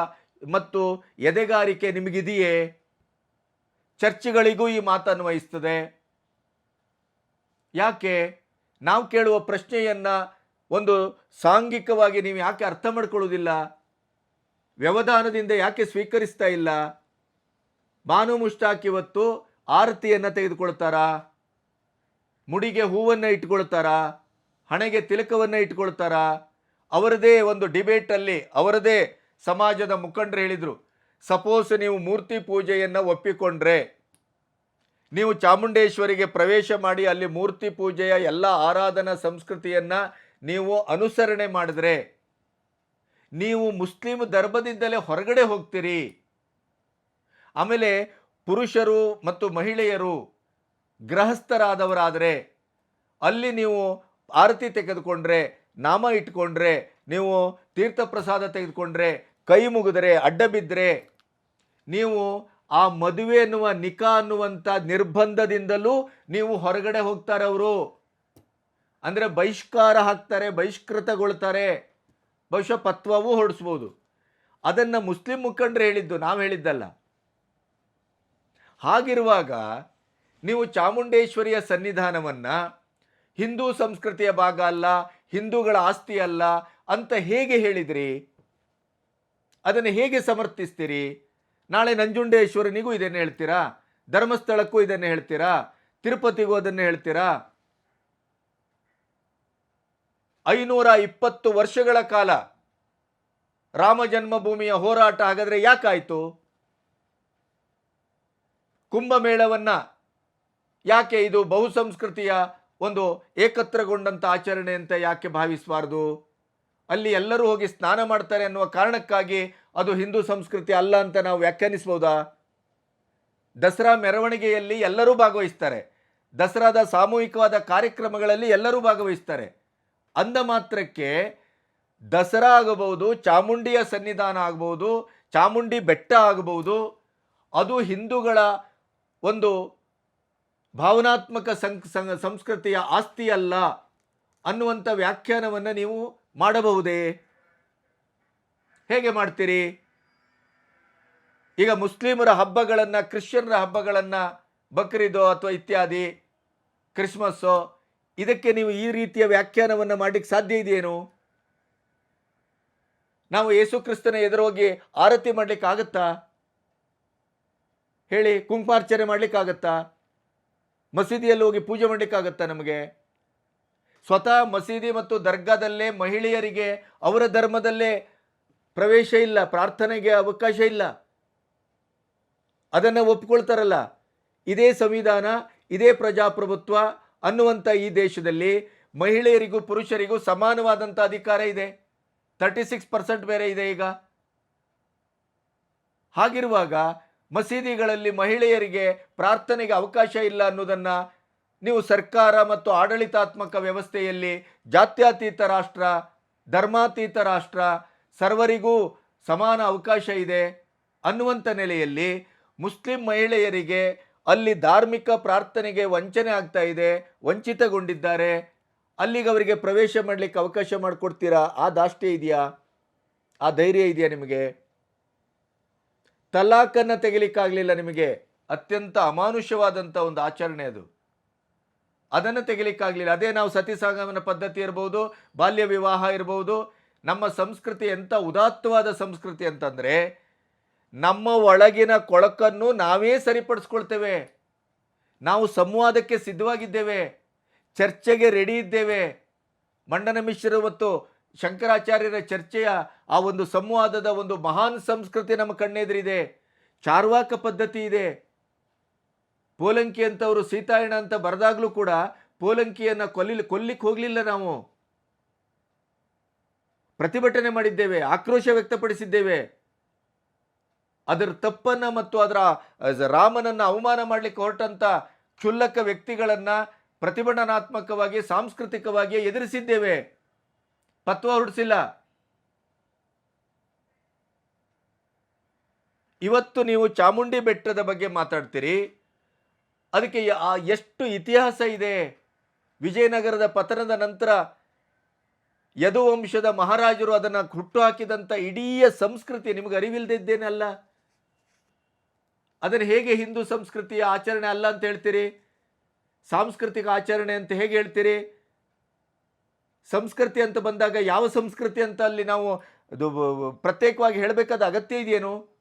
ಮತ್ತು ಎದೆಗಾರಿಕೆ ನಿಮಗಿದೆಯೇ? ಚರ್ಚ್ಗಳಿಗೂ ಈ ಮಾತನ್ನು ವಹಿಸ್ತದೆ. ಯಾಕೆ? ನಾವು ಕೇಳುವ ಪ್ರಶ್ನೆಯನ್ನು ಒಂದು ಸಾಂಘಿಕವಾಗಿ ನೀವು ಯಾಕೆ ಅರ್ಥ ಮಾಡ್ಕೊಳ್ಳೋದಿಲ್ಲ ವ್ಯವಧಾನದಿಂದ ಯಾಕೆ ಸ್ವೀಕರಿಸ್ತಾ ಇಲ್ಲ? ಬಾನು ಮುಷ್ಟಾಕ್ ಇವತ್ತು ಆರತಿಯನ್ನು ತೆಗೆದುಕೊಳ್ತಾರಾ? ಮುಡಿಗೆ ಹೂವನ್ನು ಇಟ್ಕೊಳ್ತಾರಾ? ಹಣೆಗೆ ತಿಲಕವನ್ನು ಇಟ್ಕೊಳ್ತಾರಾ? ಅವರದೇ ಒಂದು ಡಿಬೇಟಲ್ಲಿ, ಅವರದೇ ಸಮಾಜದ ಮುಖಂಡರು ಹೇಳಿದರು ಸಪೋಸ್ ನೀವು ಮೂರ್ತಿ ಪೂಜೆಯನ್ನು ಒಪ್ಪಿಕೊಂಡ್ರೆ, ನೀವು ಚಾಮುಂಡೇಶ್ವರಿಗೆ ಪ್ರವೇಶ ಮಾಡಿ ಅಲ್ಲಿ ಮೂರ್ತಿ ಪೂಜೆಯ ಎಲ್ಲ ಆರಾಧನಾ ಸಂಸ್ಕೃತಿಯನ್ನು ನೀವು ಅನುಸರಣೆ ಮಾಡಿದ್ರೆ, ನೀವು ಮುಸ್ಲಿಂ ಧರ್ಮದಿಂದಲೇ ಹೊರಗಡೆ ಹೋಗ್ತೀರಿ. ಆಮೇಲೆ ಪುರುಷರು ಮತ್ತು ಮಹಿಳೆಯರು ಗೃಹಸ್ಥರಾದವರಾದರೆ, ಅಲ್ಲಿ ನೀವು ಆರತಿ ತೆಗೆದುಕೊಂಡ್ರೆ, ನಾಮ ಇಟ್ಕೊಂಡ್ರೆ, ನೀವು ತೀರ್ಥ ಪ್ರಸಾದ ತೆಗೆದುಕೊಂಡ್ರೆ ಕೈ ಮುಗಿದ್ರೆ, ಅಡ್ಡ ಬಿದ್ದರೆ ನೀವು ಆ ಮದುವೆ ಅನ್ನುವ ನಿಕಾ ಅನ್ನುವಂಥ ನಿರ್ಬಂಧದಿಂದಲೂ ನೀವು ಹೊರಗಡೆ ಹೋಗ್ತಾರೆ ಅವರು. ಅಂದರೆ ಬಹಿಷ್ಕಾರ ಹಾಕ್ತಾರೆ, ಬಹಿಷ್ಕೃತಗೊಳ್ತಾರೆ. ಬಹುಶಃ ಪತ್ವವೂ ಹೊಡಿಸ್ಬೋದು. ಅದನ್ನು ಮುಸ್ಲಿಂ ಮುಖಂಡರು ಹೇಳಿದ್ದು, ನಾವು ಹೇಳಿದ್ದಲ್ಲ. ಹಾಗಿರುವಾಗ ನೀವು ಚಾಮುಂಡೇಶ್ವರಿಯ ಸನ್ನಿಧಾನವನ್ನು ಹಿಂದೂ ಸಂಸ್ಕೃತಿಯ ಭಾಗ ಅಲ್ಲ, ಹಿಂದೂಗಳ ಆಸ್ತಿ ಅಲ್ಲ ಅಂತ ಹೇಗೆ ಹೇಳಿದ್ರಿ? ಅದನ್ನು ಹೇಗೆ ಸಮರ್ಥಿಸ್ತೀರಿ? ನಾಳೆ ನಂಜುಂಡೇಶ್ವರನಿಗೂ ಇದನ್ನು ಹೇಳ್ತೀರಾ? ಧರ್ಮಸ್ಥಳಕ್ಕೂ ಇದನ್ನು ಹೇಳ್ತೀರಾ? ತಿರುಪತಿಗೂ ಅದನ್ನು ಹೇಳ್ತೀರಾ? ಐನೂರ ಇಪ್ಪತ್ತು ವರ್ಷಗಳ ಕಾಲ ರಾಮ ಜನ್ಮಭೂಮಿಯ ಹೋರಾಟ ಹಾಗಾದರೆ ಯಾಕಾಯಿತು? ಕುಂಭಮೇಳವನ್ನು ಯಾಕೆ ಇದು ಬಹುಸಂಸ್ಕೃತಿಯ ಒಂದು ಏಕತ್ರಗೊಂಡಂಥ ಆಚರಣೆ ಅಂತ ಯಾಕೆ ಭಾವಿಸಬಾರ್ದು? ಅಲ್ಲಿ ಎಲ್ಲರೂ ಹೋಗಿ ಸ್ನಾನ ಮಾಡ್ತಾರೆ ಅನ್ನುವ ಕಾರಣಕ್ಕಾಗಿ ಅದು ಹಿಂದೂ ಸಂಸ್ಕೃತಿ ಅಲ್ಲ ಅಂತ ನಾವು ವ್ಯಾಖ್ಯಾನಿಸ್ಬೋದಾ? ದಸರಾ ಮೆರವಣಿಗೆಯಲ್ಲಿ ಎಲ್ಲರೂ ಭಾಗವಹಿಸ್ತಾರೆ. ದಸರಾದ ಸಾಮೂಹಿಕವಾದ ಕಾರ್ಯಕ್ರಮಗಳಲ್ಲಿ ಎಲ್ಲರೂ ಭಾಗವಹಿಸ್ತಾರೆ. ಅಂದ ಮಾತ್ರಕ್ಕೆ ದಸರಾ ಆಗಬಹುದು, ಚಾಮುಂಡಿಯ ಸನ್ನಿಧಾನ ಆಗಬಹುದು, ಚಾಮುಂಡಿ ಬೆಟ್ಟ ಆಗಬಹುದು, ಅದು ಹಿಂದೂಗಳ ಒಂದು ಭಾವನಾತ್ಮಕ ಸಂಸ್ಕೃತಿಯ ಆಸ್ತಿ ಅಲ್ಲ ಅನ್ನುವಂಥ ವ್ಯಾಖ್ಯಾನವನ್ನು ನೀವು ಮಾಡಬಹುದೇ? ಹೇಗೆ ಮಾಡ್ತೀರಿ? ಈಗ ಮುಸ್ಲಿಮರ ಹಬ್ಬಗಳನ್ನು, ಕ್ರಿಶ್ಚಿಯನ್ರ ಹಬ್ಬಗಳನ್ನು, ಬಕ್ರೀದೋ ಅಥವಾ ಇತ್ಯಾದಿ, ಕ್ರಿಸ್ಮಸ್ಸೋ, ಇದಕ್ಕೆ ನೀವು ಈ ರೀತಿಯ ವ್ಯಾಖ್ಯಾನವನ್ನು ಮಾಡಲಿಕ್ಕೆ ಸಾಧ್ಯ ಇದೆಯೇನು? ನಾವು ಯೇಸು ಕ್ರಿಸ್ತನ ಎದುರೋಗಿ ಆರತಿ ಮಾಡಲಿಕ್ಕೆ ಆಗುತ್ತಾ? ಹೇಳಿ, ಕುಂಕುಮಾರ್ಚನೆ ಮಾಡಲಿಕ್ಕಾಗತ್ತಾ ಮಸೀದಿಯಲ್ಲಿ ಹೋಗಿ ಪೂಜೆ ಮಾಡಲಿಕ್ಕಾಗತ್ತಾ ನಮಗೆ? ಸ್ವತಃ ಮಸೀದಿ ಮತ್ತು ದರ್ಗಾದಲ್ಲೇ ಮಹಿಳೆಯರಿಗೆ ಅವರ ಧರ್ಮದಲ್ಲೇ ಪ್ರವೇಶ ಇಲ್ಲ, ಪ್ರಾರ್ಥನೆಗೆ ಅವಕಾಶ ಇಲ್ಲ. ಅದನ್ನು ಒಪ್ಕೊಳ್ತಾರಲ್ಲ. ಇದೇ ಸಂವಿಧಾನ, ಇದೇ ಪ್ರಜಾಪ್ರಭುತ್ವ ಅನ್ನುವಂಥ ಈ ದೇಶದಲ್ಲಿ ಮಹಿಳೆಯರಿಗೂ ಪುರುಷರಿಗೂ ಸಮಾನವಾದಂಥ ಅಧಿಕಾರ ಇದೆ. ತರ್ಟಿ ಸಿಕ್ಸ್ ಪರ್ಸೆಂಟ್ ಬೇರೆ ಇದೆ ಈಗ. ಹಾಗಿರುವಾಗ ಮಸೀದಿಗಳಲ್ಲಿ ಮಹಿಳೆಯರಿಗೆ ಪ್ರಾರ್ಥನೆಗೆ ಅವಕಾಶ ಇಲ್ಲ ಅನ್ನೋದನ್ನು ನೀವು ಸರ್ಕಾರ ಮತ್ತು ಆಡಳಿತಾತ್ಮಕ ವ್ಯವಸ್ಥೆಯಲ್ಲಿ ಜಾತ್ಯತೀತ ರಾಷ್ಟ್ರ, ಧರ್ಮಾತೀತ ರಾಷ್ಟ್ರ ಸರ್ವರಿಗೂ ಸಮಾನ ಅವಕಾಶ ಇದೆ ಅನ್ನುವಂಥ ನೆಲೆಯಲ್ಲಿ ಮುಸ್ಲಿಂ ಮಹಿಳೆಯರಿಗೆ ಅಲ್ಲಿ ಧಾರ್ಮಿಕ ಪ್ರಾರ್ಥನೆಗೆ ವಂಚನೆ ಆಗ್ತಾ ಇದೆ, ವಂಚಿತಗೊಂಡಿದ್ದಾರೆ. ಅಲ್ಲಿಗೆ ಅವರಿಗೆ ಪ್ರವೇಶ ಮಾಡಲಿಕ್ಕೆ ಅವಕಾಶ ಮಾಡಿಕೊಡ್ತೀರಾ? ಆ ದಾಷ್ಟ್ಯ ಇದೆಯಾ? ಆ ಧೈರ್ಯ ಇದೆಯಾ ನಿಮಗೆ? ತಲಾಖನ್ನು ತೆಗಿಲಿಕ್ಕಾಗಲಿಲ್ಲ ನಿಮಗೆ? ಅತ್ಯಂತ ಅಮಾನುಷವಾದಂಥ ಒಂದು ಆಚರಣೆ ಅದು. ಅದನ್ನು ತೆಗಿಲಿಕ್ಕಾಗಲಿಲ್ಲ. ಅದೇ ನಾವು ಸತಿ ಸಾಗಮನ ಪದ್ಧತಿ ಇರ್ಬೋದು, ಬಾಲ್ಯ ವಿವಾಹ ಇರ್ಬೋದು, ನಮ್ಮ ಸಂಸ್ಕೃತಿ ಎಂಥ ಉದಾತ್ತವಾದ ಸಂಸ್ಕೃತಿ ಅಂತಂದರೆ ನಮ್ಮ ಒಳಗಿನ ಕೊಳಕನ್ನು ನಾವೇ ಸರಿಪಡಿಸ್ಕೊಳ್ತೇವೆ. ನಾವು ಸಂವಾದಕ್ಕೆ ಸಿದ್ಧವಾಗಿದ್ದೇವೆ, ಚರ್ಚೆಗೆ ರೆಡಿ ಇದ್ದೇವೆ. ಮಂಡನ ಮಿಶ್ರ ಮತ್ತು ಶಂಕರಾಚಾರ್ಯರ ಚರ್ಚೆಯ ಆ ಒಂದು ಸಂವಾದದ ಒಂದು ಮಹಾನ್ ಸಂಸ್ಕೃತಿ ನಮ್ಮ ಕಣ್ಣೆದುರಿದೆ. ಚಾರ್ವಾಕ ಪದ್ಧತಿ ಇದೆ. ಪೋಲಂಕಿ ಅಂತವರು ಸೀತಾಯಣ ಅಂತ ಬರೆದಾಗಲೂ ಕೂಡ ಪೋಲಂಕಿಯನ್ನು ಕೊಲ್ಲಿ ಕೊಲ್ಲಿಕ್ಕೆ ಹೋಗಲಿಲ್ಲ ನಾವು. ಪ್ರತಿಭಟನೆ ಮಾಡಿದ್ದೇವೆ, ಆಕ್ರೋಶ ವ್ಯಕ್ತಪಡಿಸಿದ್ದೇವೆ. ಅದರ ತಪ್ಪನ್ನು ಮತ್ತು ಅದರ ರಾಮನನ್ನು ಅವಮಾನ ಮಾಡಲಿಕ್ಕೆ ಹೊರಟಂಥ ಕ್ಷುಲ್ಲಕ ವ್ಯಕ್ತಿಗಳನ್ನು ಪ್ರತಿಭಟನಾತ್ಮಕವಾಗಿ, ಸಾಂಸ್ಕೃತಿಕವಾಗಿ ಎದುರಿಸಿದ್ದೇವೆ. ಪತ್ವ ಹೊರಡಿಸಿಲ್ಲ ಇವತ್ತು ನೀವು ಚಾಮುಂಡಿ ಬೆಟ್ಟದ ಬಗ್ಗೆ ಮಾತಾಡ್ತೀರಿ. ಅದಕ್ಕೆ ಆ ಎಷ್ಟು ಇತಿಹಾಸ ಇದೆ? ವಿಜಯನಗರದ ಪತನದ ನಂತರ ಯದುವಂಶದ ಮಹಾರಾಜರು ಅದನ್ನು ಹುಟ್ಟು ಹಾಕಿದಂಥ ಇಡೀ ಸಂಸ್ಕೃತಿ ನಿಮಗೆ ಅರಿವಿಲ್ಲದಿದ್ದೇನಲ್ಲ ಅದನ್ನು ಹೇಗೆ ಹಿಂದೂ ಸಂಸ್ಕೃತಿಯ ಆಚರಣೆ ಅಲ್ಲ ಅಂತ ಹೇಳ್ತೀರಿ? ಸಾಂಸ್ಕೃತಿಕ ಆಚರಣೆ ಅಂತ ಹೇಗೆ ಹೇಳ್ತೀರಿ? ಸಂಸ್ಕೃತಿ ಅಂತ ಬಂದಾಗ ಯಾವ ಸಂಸ್ಕೃತಿ ಅಂತ ಅಲ್ಲಿ ನಾವು ಅದು ಪ್ರತ್ಯೇಕವಾಗಿ ಹೇಳಬೇಕಾದ ಅಗತ್ಯ ಇದೆಯೇನು?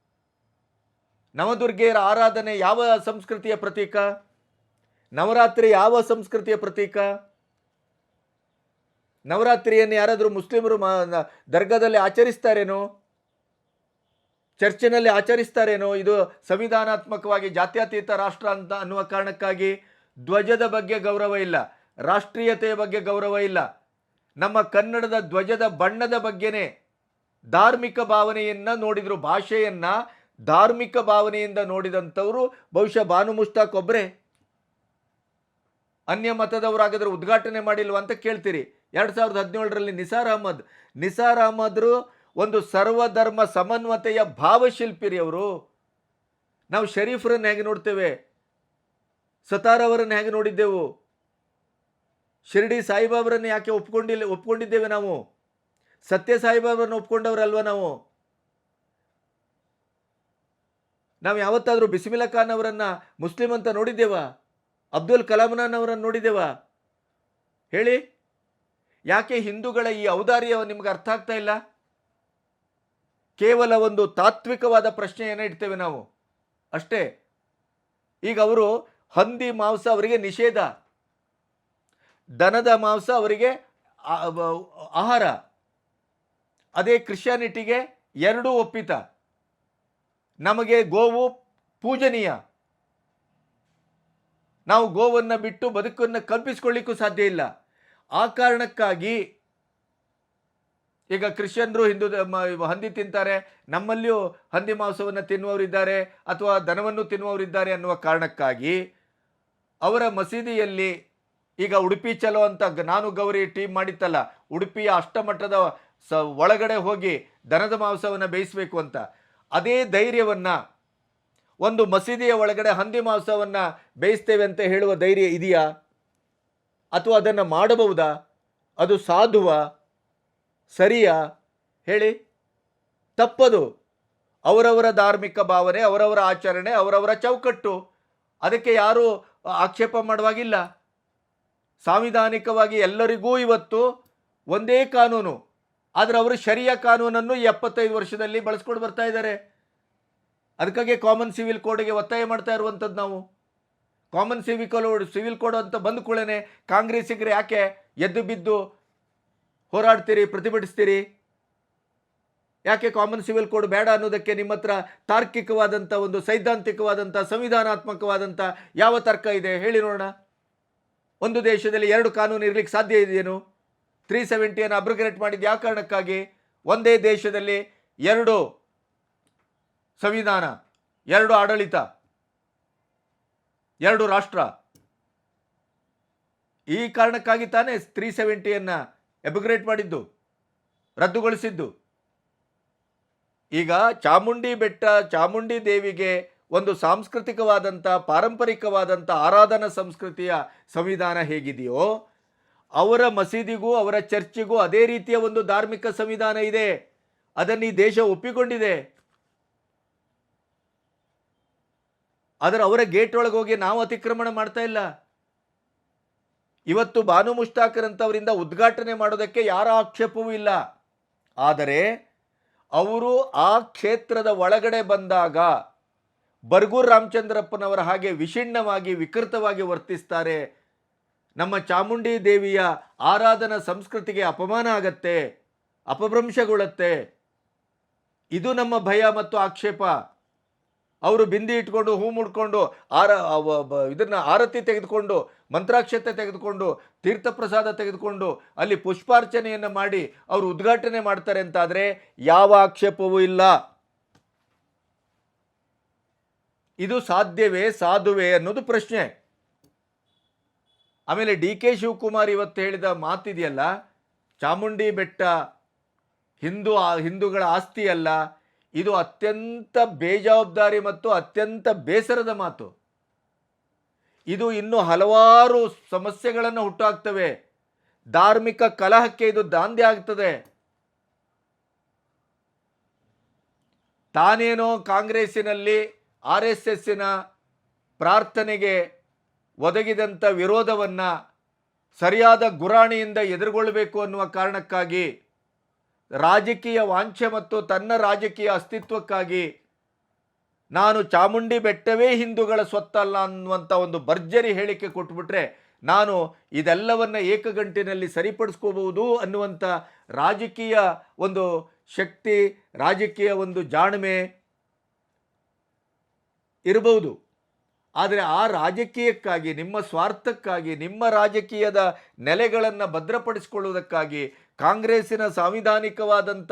ನವದುರ್ಗೆಯರ ಆರಾಧನೆ ಯಾವ ಸಂಸ್ಕೃತಿಯ ಪ್ರತೀಕ? ನವರಾತ್ರಿ ಯಾವ ಸಂಸ್ಕೃತಿಯ ಪ್ರತೀಕ? ನವರಾತ್ರಿಯನ್ನು ಯಾರಾದರೂ ಮುಸ್ಲಿಮರು ದರ್ಗಾದಲ್ಲಿ ಆಚರಿಸ್ತಾರೇನೋ? ಚರ್ಚಿನಲ್ಲಿ ಆಚರಿಸ್ತಾರೇನೋ? ಇದು ಸಂವಿಧಾನಾತ್ಮಕವಾಗಿ ಜಾತ್ಯತೀತ ರಾಷ್ಟ್ರ ಅಂತ ಅನ್ನುವ ಕಾರಣಕ್ಕಾಗಿ ಧ್ವಜದ ಬಗ್ಗೆ ಗೌರವ ಇಲ್ಲ. ರಾಷ್ಟ್ರೀಯತೆಯ ಬಗ್ಗೆ ಗೌರವ ಇಲ್ಲ. ನಮ್ಮ ಕನ್ನಡದ ಧ್ವಜದ ಬಣ್ಣದ ಬಗ್ಗೆನೇ ಧಾರ್ಮಿಕ ಭಾವನೆಯನ್ನು ನೋಡಿದರೂ, ಭಾಷೆಯನ್ನ ಧಾರ್ಮಿಕ ಭಾವನೆಯಿಂದ ನೋಡಿದಂಥವರು ಬಹುಶಃ ಬಾನು ಮುಷ್ತಾಕ್ ಒಬ್ಬರೇ ಅನ್ಯ ಮತದವರಾಗಿದ್ರೆ ಉದ್ಘಾಟನೆ ಮಾಡಿಲ್ವ ಅಂತ ಕೇಳ್ತೀರಿ. ಎರಡು ಸಾವಿರದ ಹದಿನೇಳರಲ್ಲಿ ನಿಸಾರ್ ಅಹಮದ್. ನಿಸಾರ್ ಅಹಮದ್ರು ಒಂದು ಸರ್ವಧರ್ಮ ಸಮನ್ವತೆಯ ಭಾವಶಿಲ್ಪಿರಿ ಅವರು. ನಾವು ಶರೀಫರನ್ನು ಹೇಗೆ ನೋಡ್ತೇವೆ? ಸತಾರವರನ್ನು ಹೇಗೆ ನೋಡಿದ್ದೆವು? ಶಿರ್ಡಿ ಸಾಯಿಬಾಬರನ್ನು ಯಾಕೆ ಒಪ್ಕೊಂಡಿಲ್ಲ, ಒಪ್ಕೊಂಡಿದ್ದೇವೆ ನಾವು? ಸತ್ಯ ಸಾಯಿಬಾಬರನ್ನು ಒಪ್ಕೊಂಡವರಲ್ವ ನಾವು? ನಾವು ಯಾವತ್ತಾದರೂ ಬಿಸಿಮಿಲಾ ಖಾನ್ ಅವರನ್ನು ಮುಸ್ಲಿಂ ಅಂತ ನೋಡಿದ್ದೇವಾ? ಅಬ್ದುಲ್ ಕಲಾಂನಾನ್ ಅವರನ್ನು ನೋಡಿದ್ದೇವಾ? ಹೇಳಿ. ಯಾಕೆ ಹಿಂದೂಗಳ ಈ ಔದಾರ್ಯ ನಿಮ್ಗೆ ಅರ್ಥ ಆಗ್ತಾ ಇಲ್ಲ? ಕೇವಲ ಒಂದು ತಾತ್ವಿಕವಾದ ಪ್ರಶ್ನೆಯನ್ನು ಇಡ್ತೇವೆ ನಾವು. ಅಷ್ಟೇ. ಈಗ ಅವರು ಹಂದಿ ಮಾಂಸ ಅವರಿಗೆ ನಿಷೇಧ. ದನದ ಮಾಂಸ ಅವರಿಗೆ ಆಹಾರ. ಅದೇ ಕ್ರಿಶ್ಚಿಯಾನಿಟಿಗೆ ಎರಡೂ ಒಪ್ಪಿತ. ನಮಗೆ ಗೋವು ಪೂಜನೀಯ. ನಾವು ಗೋವನ್ನು ಬಿಟ್ಟು ಬದುಕನ್ನು ಕಲ್ಪಿಸ್ಕೊಳ್ಳಿಕ್ಕೂ ಸಾಧ್ಯ ಇಲ್ಲ. ಆ ಕಾರಣಕ್ಕಾಗಿ ಈಗ ಕ್ರಿಶ್ಚಿಯನ್ರು ಹಿಂದೂ ಹಂದಿ ತಿಂತಾರೆ, ನಮ್ಮಲ್ಲಿಯೂ ಹಂದಿ ಮಾಂಸವನ್ನು ತಿನ್ನುವವರಿದ್ದಾರೆ ಅಥವಾ ದನವನ್ನು ತಿನ್ನುವವರಿದ್ದಾರೆ ಅನ್ನುವ ಕಾರಣಕ್ಕಾಗಿ ಅವರ ಮಸೀದಿಯಲ್ಲಿ ಈಗ ಉಡುಪಿ ಚಲೋ ಅಂತ ನಾನು ಗೌರಿ ಟೀಮ್ ಮಾಡಿತ್ತಲ್ಲ, ಉಡುಪಿಯ ಅಷ್ಟಮಟ್ಟದ ಸ, ಒಳಗಡೆ ಹೋಗಿ ದನದ ಮಾಂಸವನ್ನು ಬೇಯಿಸಬೇಕು ಅಂತ. ಅದೇ ಧೈರ್ಯವನ್ನು, ಒಂದು ಮಸೀದಿಯ ಒಳಗಡೆ ಹಂದಿ ಮಾಂಸವನ್ನು ಬೇಯಿಸ್ತೇವೆ ಅಂತ ಹೇಳುವ ಧೈರ್ಯ ಇದೆಯಾ? ಅಥವಾ ಅದನ್ನು ಮಾಡಬಹುದಾ? ಅದು ಸಾಧುವಾ? ಸರಿಯಾ? ಹೇಳಿ. ತಪ್ಪದು. ಅವರವರ ಧಾರ್ಮಿಕ ಭಾವನೆ, ಅವರವರ ಆಚರಣೆ, ಅವರವರ ಚೌಕಟ್ಟು. ಅದಕ್ಕೆ ಯಾರೂ ಆಕ್ಷೇಪ ಮಾಡುವಾಗಿಲ್ಲ. ಸಾಂವಿಧಾನಿಕವಾಗಿ ಎಲ್ಲರಿಗೂ ಇವತ್ತು ಒಂದೇ ಕಾನೂನು. ಆದರೆ ಅವರು ಶರಿಯ ಕಾನೂನನ್ನು ಎಪ್ಪತ್ತೈದು ವರ್ಷದಲ್ಲಿ ಬಳಸ್ಕೊಂಡು ಬರ್ತಾ ಇದ್ದಾರೆ. ಅದಕ್ಕಾಗಿ ಕಾಮನ್ ಸಿವಿಲ್ ಕೋಡ್ಗೆ ಒತ್ತಾಯ ಮಾಡ್ತಾ ಇರುವಂಥದ್ದು ನಾವು. ಕಾಮನ್ ಸಿವಿ ಕೋಡ್ ಸಿವಿಲ್ ಕೋಡ್ ಅಂತ ಬಂದ ಕೂಡಲೇ ಕಾಂಗ್ರೆಸ್ಸಿಗರು ಯಾಕೆ ಎದ್ದು ಬಿದ್ದು ಹೋರಾಡ್ತೀರಿ, ಪ್ರತಿಭಟಿಸ್ತೀರಿ? ಯಾಕೆ ಕಾಮನ್ ಸಿವಿಲ್ ಕೋಡ್ ಬೇಡ ಅನ್ನೋದಕ್ಕೆ ನಿಮ್ಮ ಹತ್ರ ತಾರ್ಕಿಕವಾದಂಥ ಒಂದು ಸೈದ್ಧಾಂತಿಕವಾದಂಥ ಸಂವಿಧಾನಾತ್ಮಕವಾದಂಥ ಯಾವ ತರ್ಕ ಇದೆ ಹೇಳಿ ನೋಡೋಣ. ಒಂದು ದೇಶದಲ್ಲಿ ಎರಡು ಕಾನೂನು ಇರಲಿಕ್ಕೆ ಸಾಧ್ಯ ಇದೆಯೇನು? ತ್ರೀ ಸೆವೆಂಟಿಯನ್ನು ಅಬ್ರಿಗ್ರೇಟ್ ಮಾಡಿದ ಯಾವ ಕಾರಣಕ್ಕಾಗಿ? ಒಂದೇ ದೇಶದಲ್ಲಿ ಎರಡು ಸಂವಿಧಾನ, ಎರಡು ಆಡಳಿತ, ಎರಡು ರಾಷ್ಟ್ರ. ಈ ಕಾರಣಕ್ಕಾಗಿ ತಾನೇ ತ್ರೀ ಸೆವೆಂಟಿಯನ್ನು ಎಬ್ರಿಗ್ರೇಟ್ ಮಾಡಿದ್ದು, ರದ್ದುಗೊಳಿಸಿದ್ದು. ಈಗ ಚಾಮುಂಡಿ ಬೆಟ್ಟ, ಚಾಮುಂಡಿ ದೇವಿಗೆ ಒಂದು ಸಾಂಸ್ಕೃತಿಕವಾದಂಥ, ಪಾರಂಪರಿಕವಾದಂಥ ಆರಾಧನಾ ಸಂಸ್ಕೃತಿಯ ಸಂವಿಧಾನ ಹೇಗಿದೆಯೋ ಅವರ ಮಸೀದಿಗೂ ಅವರ ಚರ್ಚಿಗೂ ಅದೇ ರೀತಿಯ ಒಂದು ಧಾರ್ಮಿಕ ಸಂವಿಧಾನ ಇದೆ. ಅದನ್ನು ಈ ದೇಶ ಒಪ್ಪಿಕೊಂಡಿದೆ. ಆದರೆ ಅವರ ಗೇಟ್ ಒಳಗೆ ಹೋಗಿ ನಾವು ಅತಿಕ್ರಮಣ ಮಾಡ್ತಾ ಇಲ್ಲ. ಇವತ್ತು ಬಾನು ಮುಷ್ತಾಕರಂಥವರಿಂದ ಉದ್ಘಾಟನೆ ಮಾಡೋದಕ್ಕೆ ಯಾರ ಆಕ್ಷೇಪವೂ ಇಲ್ಲ. ಆದರೆ ಅವರು ಆ ಕ್ಷೇತ್ರದ ಒಳಗಡೆ ಬಂದಾಗ ಬರ್ಗೂರ್ ರಾಮಚಂದ್ರಪ್ಪನವರ ಹಾಗೆ ವಿಷಿಣ್ಣವಾಗಿ, ವಿಕೃತವಾಗಿ ವರ್ತಿಸ್ತಾರೆ. ನಮ್ಮ ಚಾಮುಂಡಿ ದೇವಿಯ ಆರಾಧನಾ ಸಂಸ್ಕೃತಿಗೆ ಅಪಮಾನ ಆಗತ್ತೆ, ಅಪಭ್ರಂಶಗೊಳ್ಳುತ್ತೆ. ಇದು ನಮ್ಮ ಭಯ ಮತ್ತು ಆಕ್ಷೇಪ. ಅವರು ಬಿಂದಿ ಇಟ್ಕೊಂಡು, ಹೂ ಮುಡ್ಕೊಂಡು, ಆರ ಇದನ್ನ ಆರತಿ ತೆಗೆದುಕೊಂಡು, ಮಂತ್ರಾಕ್ಷತೆ ತೆಗೆದುಕೊಂಡು, ತೀರ್ಥಪ್ರಸಾದ ತೆಗೆದುಕೊಂಡು, ಅಲ್ಲಿ ಪುಷ್ಪಾರ್ಚನೆಯನ್ನು ಮಾಡಿ ಅವರು ಉದ್ಘಾಟನೆ ಮಾಡ್ತಾರೆ ಅಂತಾದರೆ ಯಾವ ಆಕ್ಷೇಪವೂ ಇಲ್ಲ. ಇದು ಸಾಧ್ಯವೇ, ಸಾಧುವೆ ಅನ್ನೋದು ಪ್ರಶ್ನೆ. ಆಮೇಲೆ ಡಿ ಕೆ ಶಿವಕುಮಾರ್ ಇವತ್ತು ಹೇಳಿದ ಮಾತಿದೆಯಲ್ಲ, ಚಾಮುಂಡಿ ಬೆಟ್ಟ ಹಿಂದೂ ಹಿಂದೂಗಳ ಆಸ್ತಿ ಅಲ್ಲ, ಇದು ಅತ್ಯಂತ ಬೇಜವಾಬ್ದಾರಿ ಮತ್ತು ಅತ್ಯಂತ ಬೇಸರದ ಮಾತು. ಇದು ಇನ್ನು ಹಲವಾರು ಸಮಸ್ಯೆಗಳನ್ನು ಹುಟ್ಟುಹಾಕ್ತವೆ ಧಾರ್ಮಿಕ ಕಲಹಕ್ಕೆ ಇದು ದಾಂಧೆ ಆಗ್ತದೆ. ತಾನೇನೋ ಕಾಂಗ್ರೆಸ್ಸಿನಲ್ಲಿ ಆರ್ ಎಸ್ ಎಸ್ಸಿನ ಪ್ರಾರ್ಥನೆಗೆ ಒದಗಿದಂಥ ವಿರೋಧವನ್ನು ಸರಿಯಾದ ಗುರಾಣಿಯಿಂದ ಎದುರುಗೊಳ್ಳಬೇಕು ಅನ್ನುವ ಕಾರಣಕ್ಕಾಗಿ ರಾಜಕೀಯ ವಾಂಛೆ ಮತ್ತು ತನ್ನ ರಾಜಕೀಯ ಅಸ್ತಿತ್ವಕ್ಕಾಗಿ ನಾನು ಚಾಮುಂಡಿ ಬೆಟ್ಟವೇ ಹಿಂದೂಗಳ ಸ್ವತ್ತಲ್ಲ ಅನ್ನುವಂಥ ಒಂದು ಭರ್ಜರಿ ಹೇಳಿಕೆ ಕೊಟ್ಬಿಟ್ರೆ ನಾನು ಇದೆಲ್ಲವನ್ನ ಏಕಗಂಟಿನಲ್ಲಿ ಸರಿಪಡಿಸ್ಕೋಬಹುದು ಅನ್ನುವಂಥ ರಾಜಕೀಯ ಒಂದು ಶಕ್ತಿ, ರಾಜಕೀಯ ಒಂದು ಜಾಣ್ಮೆ ಇರಬಹುದು. ಆದರೆ ಆ ರಾಜಕೀಯಕ್ಕಾಗಿ, ನಿಮ್ಮ ಸ್ವಾರ್ಥಕ್ಕಾಗಿ, ನಿಮ್ಮ ರಾಜಕೀಯದ ನೆಲೆಗಳನ್ನು ಭದ್ರಪಡಿಸಿಕೊಳ್ಳುವುದಕ್ಕಾಗಿ ಕಾಂಗ್ರೆಸ್ಸಿನ ಸಾಂವಿಧಾನಿಕವಾದಂಥ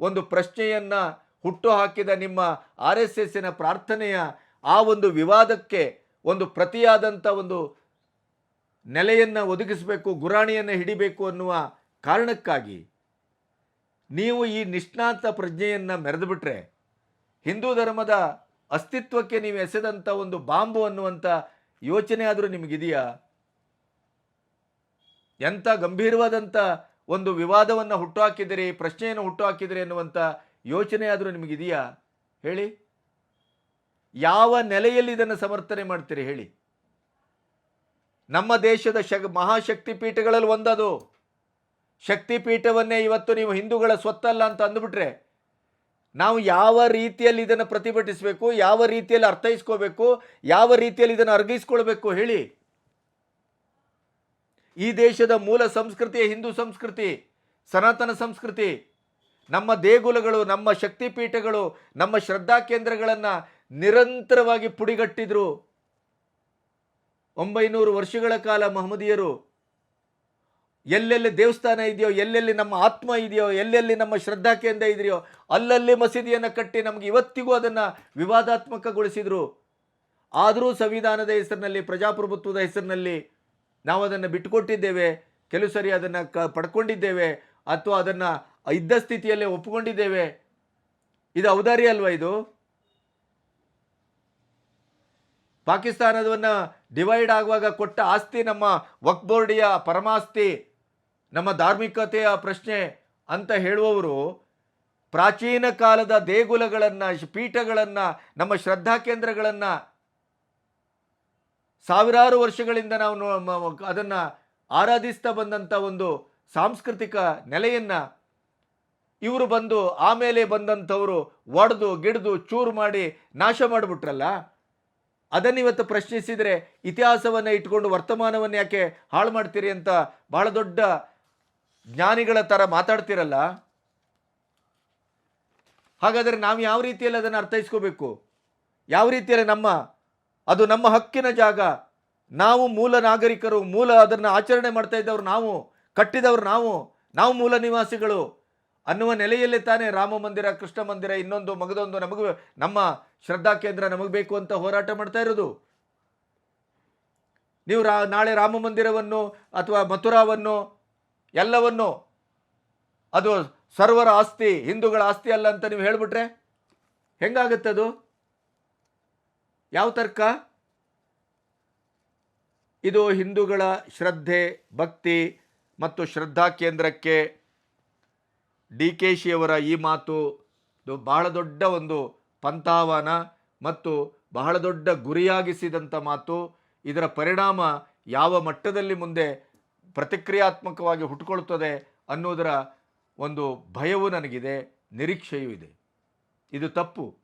ಒಂದು ಪ್ರಶ್ನೆಯನ್ನು ಹುಟ್ಟುಹಾಕಿದ ನಿಮ್ಮ ಆರ್ ಎಸ್ ಎಸ್ಸಿನ ಪ್ರಾರ್ಥನೆಯ ಆ ಒಂದು ವಿವಾದಕ್ಕೆ ಒಂದು ಪ್ರತಿಯಾದಂಥ ಒಂದು ನೆಲೆಯನ್ನು ಒದಗಿಸಬೇಕು, ಗುರಾಣಿಯನ್ನು ಹಿಡಿಬೇಕು ಅನ್ನುವ ಕಾರಣಕ್ಕಾಗಿ ನೀವು ಈ ನಿಷ್ಣಾಂತ ಪ್ರಜ್ಞೆಯನ್ನು ಮೆರೆದುಬಿಟ್ರೆ, ಹಿಂದೂ ಧರ್ಮದ ಅಸ್ತಿತ್ವಕ್ಕೆ ನೀವು ಎಸೆದಂಥ ಒಂದು ಬಾಂಬು ಅನ್ನುವಂಥ ಯೋಚನೆ ಆದರೂ ನಿಮಗಿದೆಯಾ? ಎಂಥ ಗಂಭೀರವಾದಂಥ ಒಂದು ವಿವಾದವನ್ನು ಹುಟ್ಟುಹಾಕಿದಿರಿ ಪ್ರಶ್ನೆಯನ್ನು ಹುಟ್ಟುಹಾಕಿದಿರಿ ಎನ್ನುವಂಥ ಯೋಚನೆ ಆದರೂ ನಿಮಗಿದೆಯಾ? ಹೇಳಿ. ಯಾವ ನೆಲೆಯಲ್ಲಿ ಇದನ್ನು ಸಮರ್ಥನೆ ಮಾಡ್ತೀರಿ ಹೇಳಿ. ನಮ್ಮ ದೇಶದ ಶಕ್ ಮಹಾಶಕ್ತಿ ಪೀಠಗಳಲ್ಲಿ ಒಂದದು. ಶಕ್ತಿ ಪೀಠವನ್ನೇ ಇವತ್ತು ನೀವು ಹಿಂದೂಗಳ ಸ್ವತ್ತಲ್ಲ ಅಂತ ಅಂದುಬಿಟ್ರೆ ನಾವು ಯಾವ ರೀತಿಯಲ್ಲಿ ಇದನ್ನು ಪ್ರತಿಭಟಿಸಬೇಕು, ಯಾವ ರೀತಿಯಲ್ಲಿ ಅರ್ಥೈಸ್ಕೋಬೇಕು, ಯಾವ ರೀತಿಯಲ್ಲಿ ಇದನ್ನು ಅರ್ಗಿಸ್ಕೊಳ್ಬೇಕು ಹೇಳಿ. ಈ ದೇಶದ ಮೂಲ ಸಂಸ್ಕೃತಿಯ ಹಿಂದೂ ಸಂಸ್ಕೃತಿ, ಸನಾತನ ಸಂಸ್ಕೃತಿ, ನಮ್ಮ ದೇಗುಲಗಳು, ನಮ್ಮ ಶಕ್ತಿಪೀಠಗಳು, ನಮ್ಮ ಶ್ರದ್ಧಾ ಕೇಂದ್ರಗಳನ್ನು ನಿರಂತರವಾಗಿ ಪುಡಿಗಟ್ಟಿದ್ರು. ಒಂಬೈನೂರು ವರ್ಷಗಳ ಕಾಲ ಮಹಮ್ಮದಿಯರು ಎಲ್ಲೆಲ್ಲಿ ದೇವಸ್ಥಾನ ಇದೆಯೋ, ಎಲ್ಲೆಲ್ಲಿ ನಮ್ಮ ಆತ್ಮ ಇದೆಯೋ, ಎಲ್ಲೆಲ್ಲಿ ನಮ್ಮ ಶ್ರದ್ಧಾ ಕೇಂದ್ರ ಇದೆಯೋ, ಅಲ್ಲಲ್ಲಿ ಮಸೀದಿಯನ್ನು ಕಟ್ಟಿ ನಮಗೆ ಇವತ್ತಿಗೂ ಅದನ್ನು ವಿವಾದಾತ್ಮಕಗೊಳಿಸಿದರು. ಆದರೂ ಸಂವಿಧಾನದ ಹೆಸರಿನಲ್ಲಿ, ಪ್ರಜಾಪ್ರಭುತ್ವದ ಹೆಸರಿನಲ್ಲಿ ನಾವು ಅದನ್ನು ಬಿಟ್ಟುಕೊಟ್ಟಿದ್ದೇವೆ, ಕೆಲವು ಸರಿ ಅದನ್ನು ಕ, ಪಡ್ಕೊಂಡಿದ್ದೇವೆ, ಅಥವಾ ಅದನ್ನು ಇದ್ದ ಸ್ಥಿತಿಯಲ್ಲೇ ಒಪ್ಪಿಕೊಂಡಿದ್ದೇವೆ. ಇದು ಔದಾರಿ ಅಲ್ವಾ ಇದು? ಪಾಕಿಸ್ತಾನದವನ್ನು ಡಿವೈಡ್ ಆಗುವಾಗ ಕೊಟ್ಟ ಆಸ್ತಿ ನಮ್ಮ ವಕ್ ಬೋರ್ಡಿಯ ಪರಮಾಸ್ತಿ. ನಮ್ಮ ಧಾರ್ಮಿಕತೆಯ ಪ್ರಶ್ನೆ ಅಂತ ಹೇಳುವವರು ಪ್ರಾಚೀನ ಕಾಲದ ದೇಗುಲಗಳನ್ನು, ಪೀಠಗಳನ್ನು, ನಮ್ಮ ಶ್ರದ್ಧಾ ಕೇಂದ್ರಗಳನ್ನು ಸಾವಿರಾರು ವರ್ಷಗಳಿಂದ ನಾವು ಅದನ್ನು ಆರಾಧಿಸ್ತಾ ಬಂದಂಥ ಒಂದು ಸಾಂಸ್ಕೃತಿಕ ನೆಲೆಯನ್ನು ಇವರು ಬಂದು ಆಮೇಲೆ ಬಂದಂಥವರು ಒಡೆದು, ಗಿಡ್ದು, ಚೂರು ಮಾಡಿ ನಾಶ ಮಾಡಿಬಿಟ್ರಲ್ಲ? ಅದನ್ನು ಇವತ್ತು ಪ್ರಶ್ನಿಸಿದರೆ ಇತಿಹಾಸವನ್ನು ಇಟ್ಕೊಂಡು ವರ್ತಮಾನವನ್ನು ಯಾಕೆ ಹಾಳು ಮಾಡ್ತೀರಿ ಅಂತ ಬಹಳ ದೊಡ್ಡ ಜ್ಞಾನಿಗಳ ಥರ ಮಾತಾಡ್ತಿರಲ್ಲ? ಹಾಗಾದರೆ ನಾವು ಯಾವ ರೀತಿಯಲ್ಲಿ ಅದನ್ನು ಅರ್ಥೈಸ್ಕೋಬೇಕು? ಯಾವ ರೀತಿಯಲ್ಲಿ ನಮ್ಮ, ಅದು ನಮ್ಮ ಹಕ್ಕಿನ ಜಾಗ. ನಾವು ಮೂಲ ನಾಗರಿಕರು, ಮೂಲ ಅದನ್ನು ಆಚರಣೆ ಮಾಡ್ತಾ ಇದ್ದವ್ರು ನಾವು, ಕಟ್ಟಿದವರು ನಾವು ನಾವು ಮೂಲ ನಿವಾಸಿಗಳು ಅನ್ನುವ ನೆಲೆಯಲ್ಲೇ ತಾನೇ ರಾಮ ಮಂದಿರ, ಕೃಷ್ಣ ಮಂದಿರ, ಇನ್ನೊಂದು, ಮಗದೊಂದು ನಮಗೂ, ನಮ್ಮ ಶ್ರದ್ಧಾ ಕೇಂದ್ರ ನಮಗೆ ಬೇಕು ಅಂತ ಹೋರಾಟ ಮಾಡ್ತಾ ಇರೋದು. ನೀವು ರಾ, ನಾಳೆ ರಾಮ ಮಂದಿರವನ್ನು ಅಥವಾ ಮಥುರಾವನ್ನು ಎಲ್ಲವನ್ನು ಅದು ಸರ್ವರ ಆಸ್ತಿ, ಹಿಂದೂಗಳ ಆಸ್ತಿ ಅಲ್ಲ ಅಂತ ನೀವು ಹೇಳಿಬಿಟ್ರೆ ಹೆಂಗಾಗುತ್ತೆ ಅದು? ಯಾವ ತರ್ಕ? ಇದು ಹಿಂದೂಗಳ ಶ್ರದ್ಧೆ, ಭಕ್ತಿ ಮತ್ತು ಶ್ರದ್ಧಾ ಕೇಂದ್ರಕ್ಕೆ ಡಿ ಕೆ ಶಿಯವರ ಈ ಮಾತು ಬಹಳ ದೊಡ್ಡ ಒಂದು ಪಂಥಾವನ ಮತ್ತು ಬಹಳ ದೊಡ್ಡ ಗುರಿಯಾಗಿಸಿದಂಥ ಮಾತು. ಇದರ ಪರಿಣಾಮ ಯಾವ ಮಟ್ಟದಲ್ಲಿ ಮುಂದೆ ಪ್ರತಿಕ್ರಿಯಾತ್ಮಕವಾಗಿ ಹುಟ್ಟುಕೊಳ್ತದೆ ಅನ್ನೋದರ ಒಂದು ಭಯವೂ ನನಗಿದೆ, ನಿರೀಕ್ಷೆಯೂ ಇದೆ. ಇದು ತಪ್ಪು.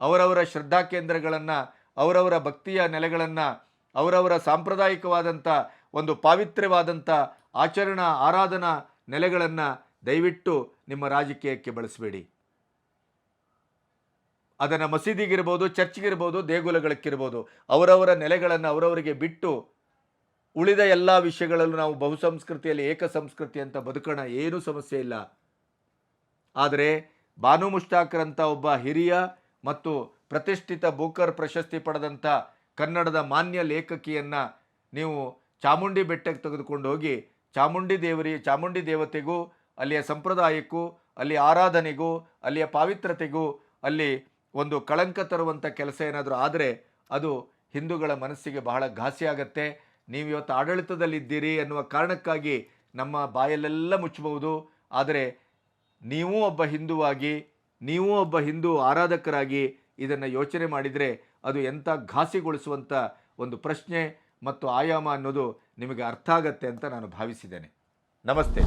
ಅವರವರ ಶ್ರದ್ಧಾ ಕೇಂದ್ರಗಳನ್ನು, ಅವರವರ ಭಕ್ತಿಯ ನೆಲೆಗಳನ್ನು, ಅವರವರ ಸಾಂಪ್ರದಾಯಿಕವಾದಂಥ ಒಂದು ಪಾವಿತ್ರ್ಯವಾದಂಥ ಆಚರಣಾ, ಆರಾಧನಾ ನೆಲೆಗಳನ್ನು ದಯವಿಟ್ಟು ನಿಮ್ಮ ರಾಜಕೀಯಕ್ಕೆ ಬಳಸಬೇಡಿ. ಅದನ್ನು ಮಸೀದಿಗಿರ್ಬೋದು, ಚರ್ಚ್ಗಿರ್ಬೋದು ದೇಗುಲಗಳಕ್ಕಿರ್ಬೋದು ಅವರವರ ನೆಲೆಗಳನ್ನು ಅವರವರಿಗೆ ಬಿಟ್ಟು ಉಳಿದ ಎಲ್ಲ ವಿಷಯಗಳಲ್ಲೂ ನಾವು ಬಹುಸಂಸ್ಕೃತಿಯಲ್ಲಿ ಏಕ ಸಂಸ್ಕೃತಿ ಅಂತ ಬದುಕೋಣ ಏನೂ ಸಮಸ್ಯೆ ಇಲ್ಲ. ಆದರೆ ಬಾನು ಮುಷ್ತಾಕ್ರಂಥ ಒಬ್ಬ ಹಿರಿಯ ಮತ್ತು ಪ್ರತಿಷ್ಠಿತ ಬೂಕರ್ ಪ್ರಶಸ್ತಿ ಪಡೆದಂಥ ಕನ್ನಡದ ಮಾನ್ಯ ಲೇಖಕಿಯನ್ನು ನೀವು ಚಾಮುಂಡಿ ಬೆಟ್ಟಕ್ಕೆ ತೆಗೆದುಕೊಂಡು ಹೋಗಿ ಚಾಮುಂಡಿ ದೇವರಿ, ಚಾಮುಂಡಿ ದೇವತೆಗೂ, ಅಲ್ಲಿಯ ಸಂಪ್ರದಾಯಕ್ಕೂ, ಅಲ್ಲಿ ಆರಾಧನೆಗೂ, ಅಲ್ಲಿಯ ಪಾವಿತ್ರತೆಗೂ ಅಲ್ಲಿ ಒಂದು ಕಳಂಕ ತರುವಂಥ ಕೆಲಸ ಏನಾದರೂ ಆದರೆ ಅದು ಹಿಂದೂಗಳ ಮನಸ್ಸಿಗೆ ಬಹಳ ಘಾಸಿ ಆಗತ್ತೆ ನೀವು ಇವತ್ತು ಆಡಳಿತದಲ್ಲಿದ್ದೀರಿ ಅನ್ನುವ ಕಾರಣಕ್ಕಾಗಿ ನಮ್ಮ ಬಾಯಲ್ಲೆಲ್ಲ ಮುಚ್ಚಬಹುದು. ಆದರೆ ನೀವೂ ಒಬ್ಬ ಹಿಂದುವಾಗಿ, ನೀವೂ ಒಬ್ಬ ಹಿಂದೂ ಆರಾಧಕರಾಗಿ ಇದನ್ನು ಯೋಚನೆ ಮಾಡಿದರೆ ಅದು ಎಂಥ ಘಾಸಿಗೊಳಿಸುವಂಥ ಒಂದು ಪ್ರಶ್ನೆ ಮತ್ತು ಆಯಾಮ ಅನ್ನೋದು ನಿಮಗೆ ಅರ್ಥ ಆಗತ್ತೆ ಅಂತ ನಾನು ಭಾವಿಸಿದ್ದೇನೆ. ನಮಸ್ತೆ.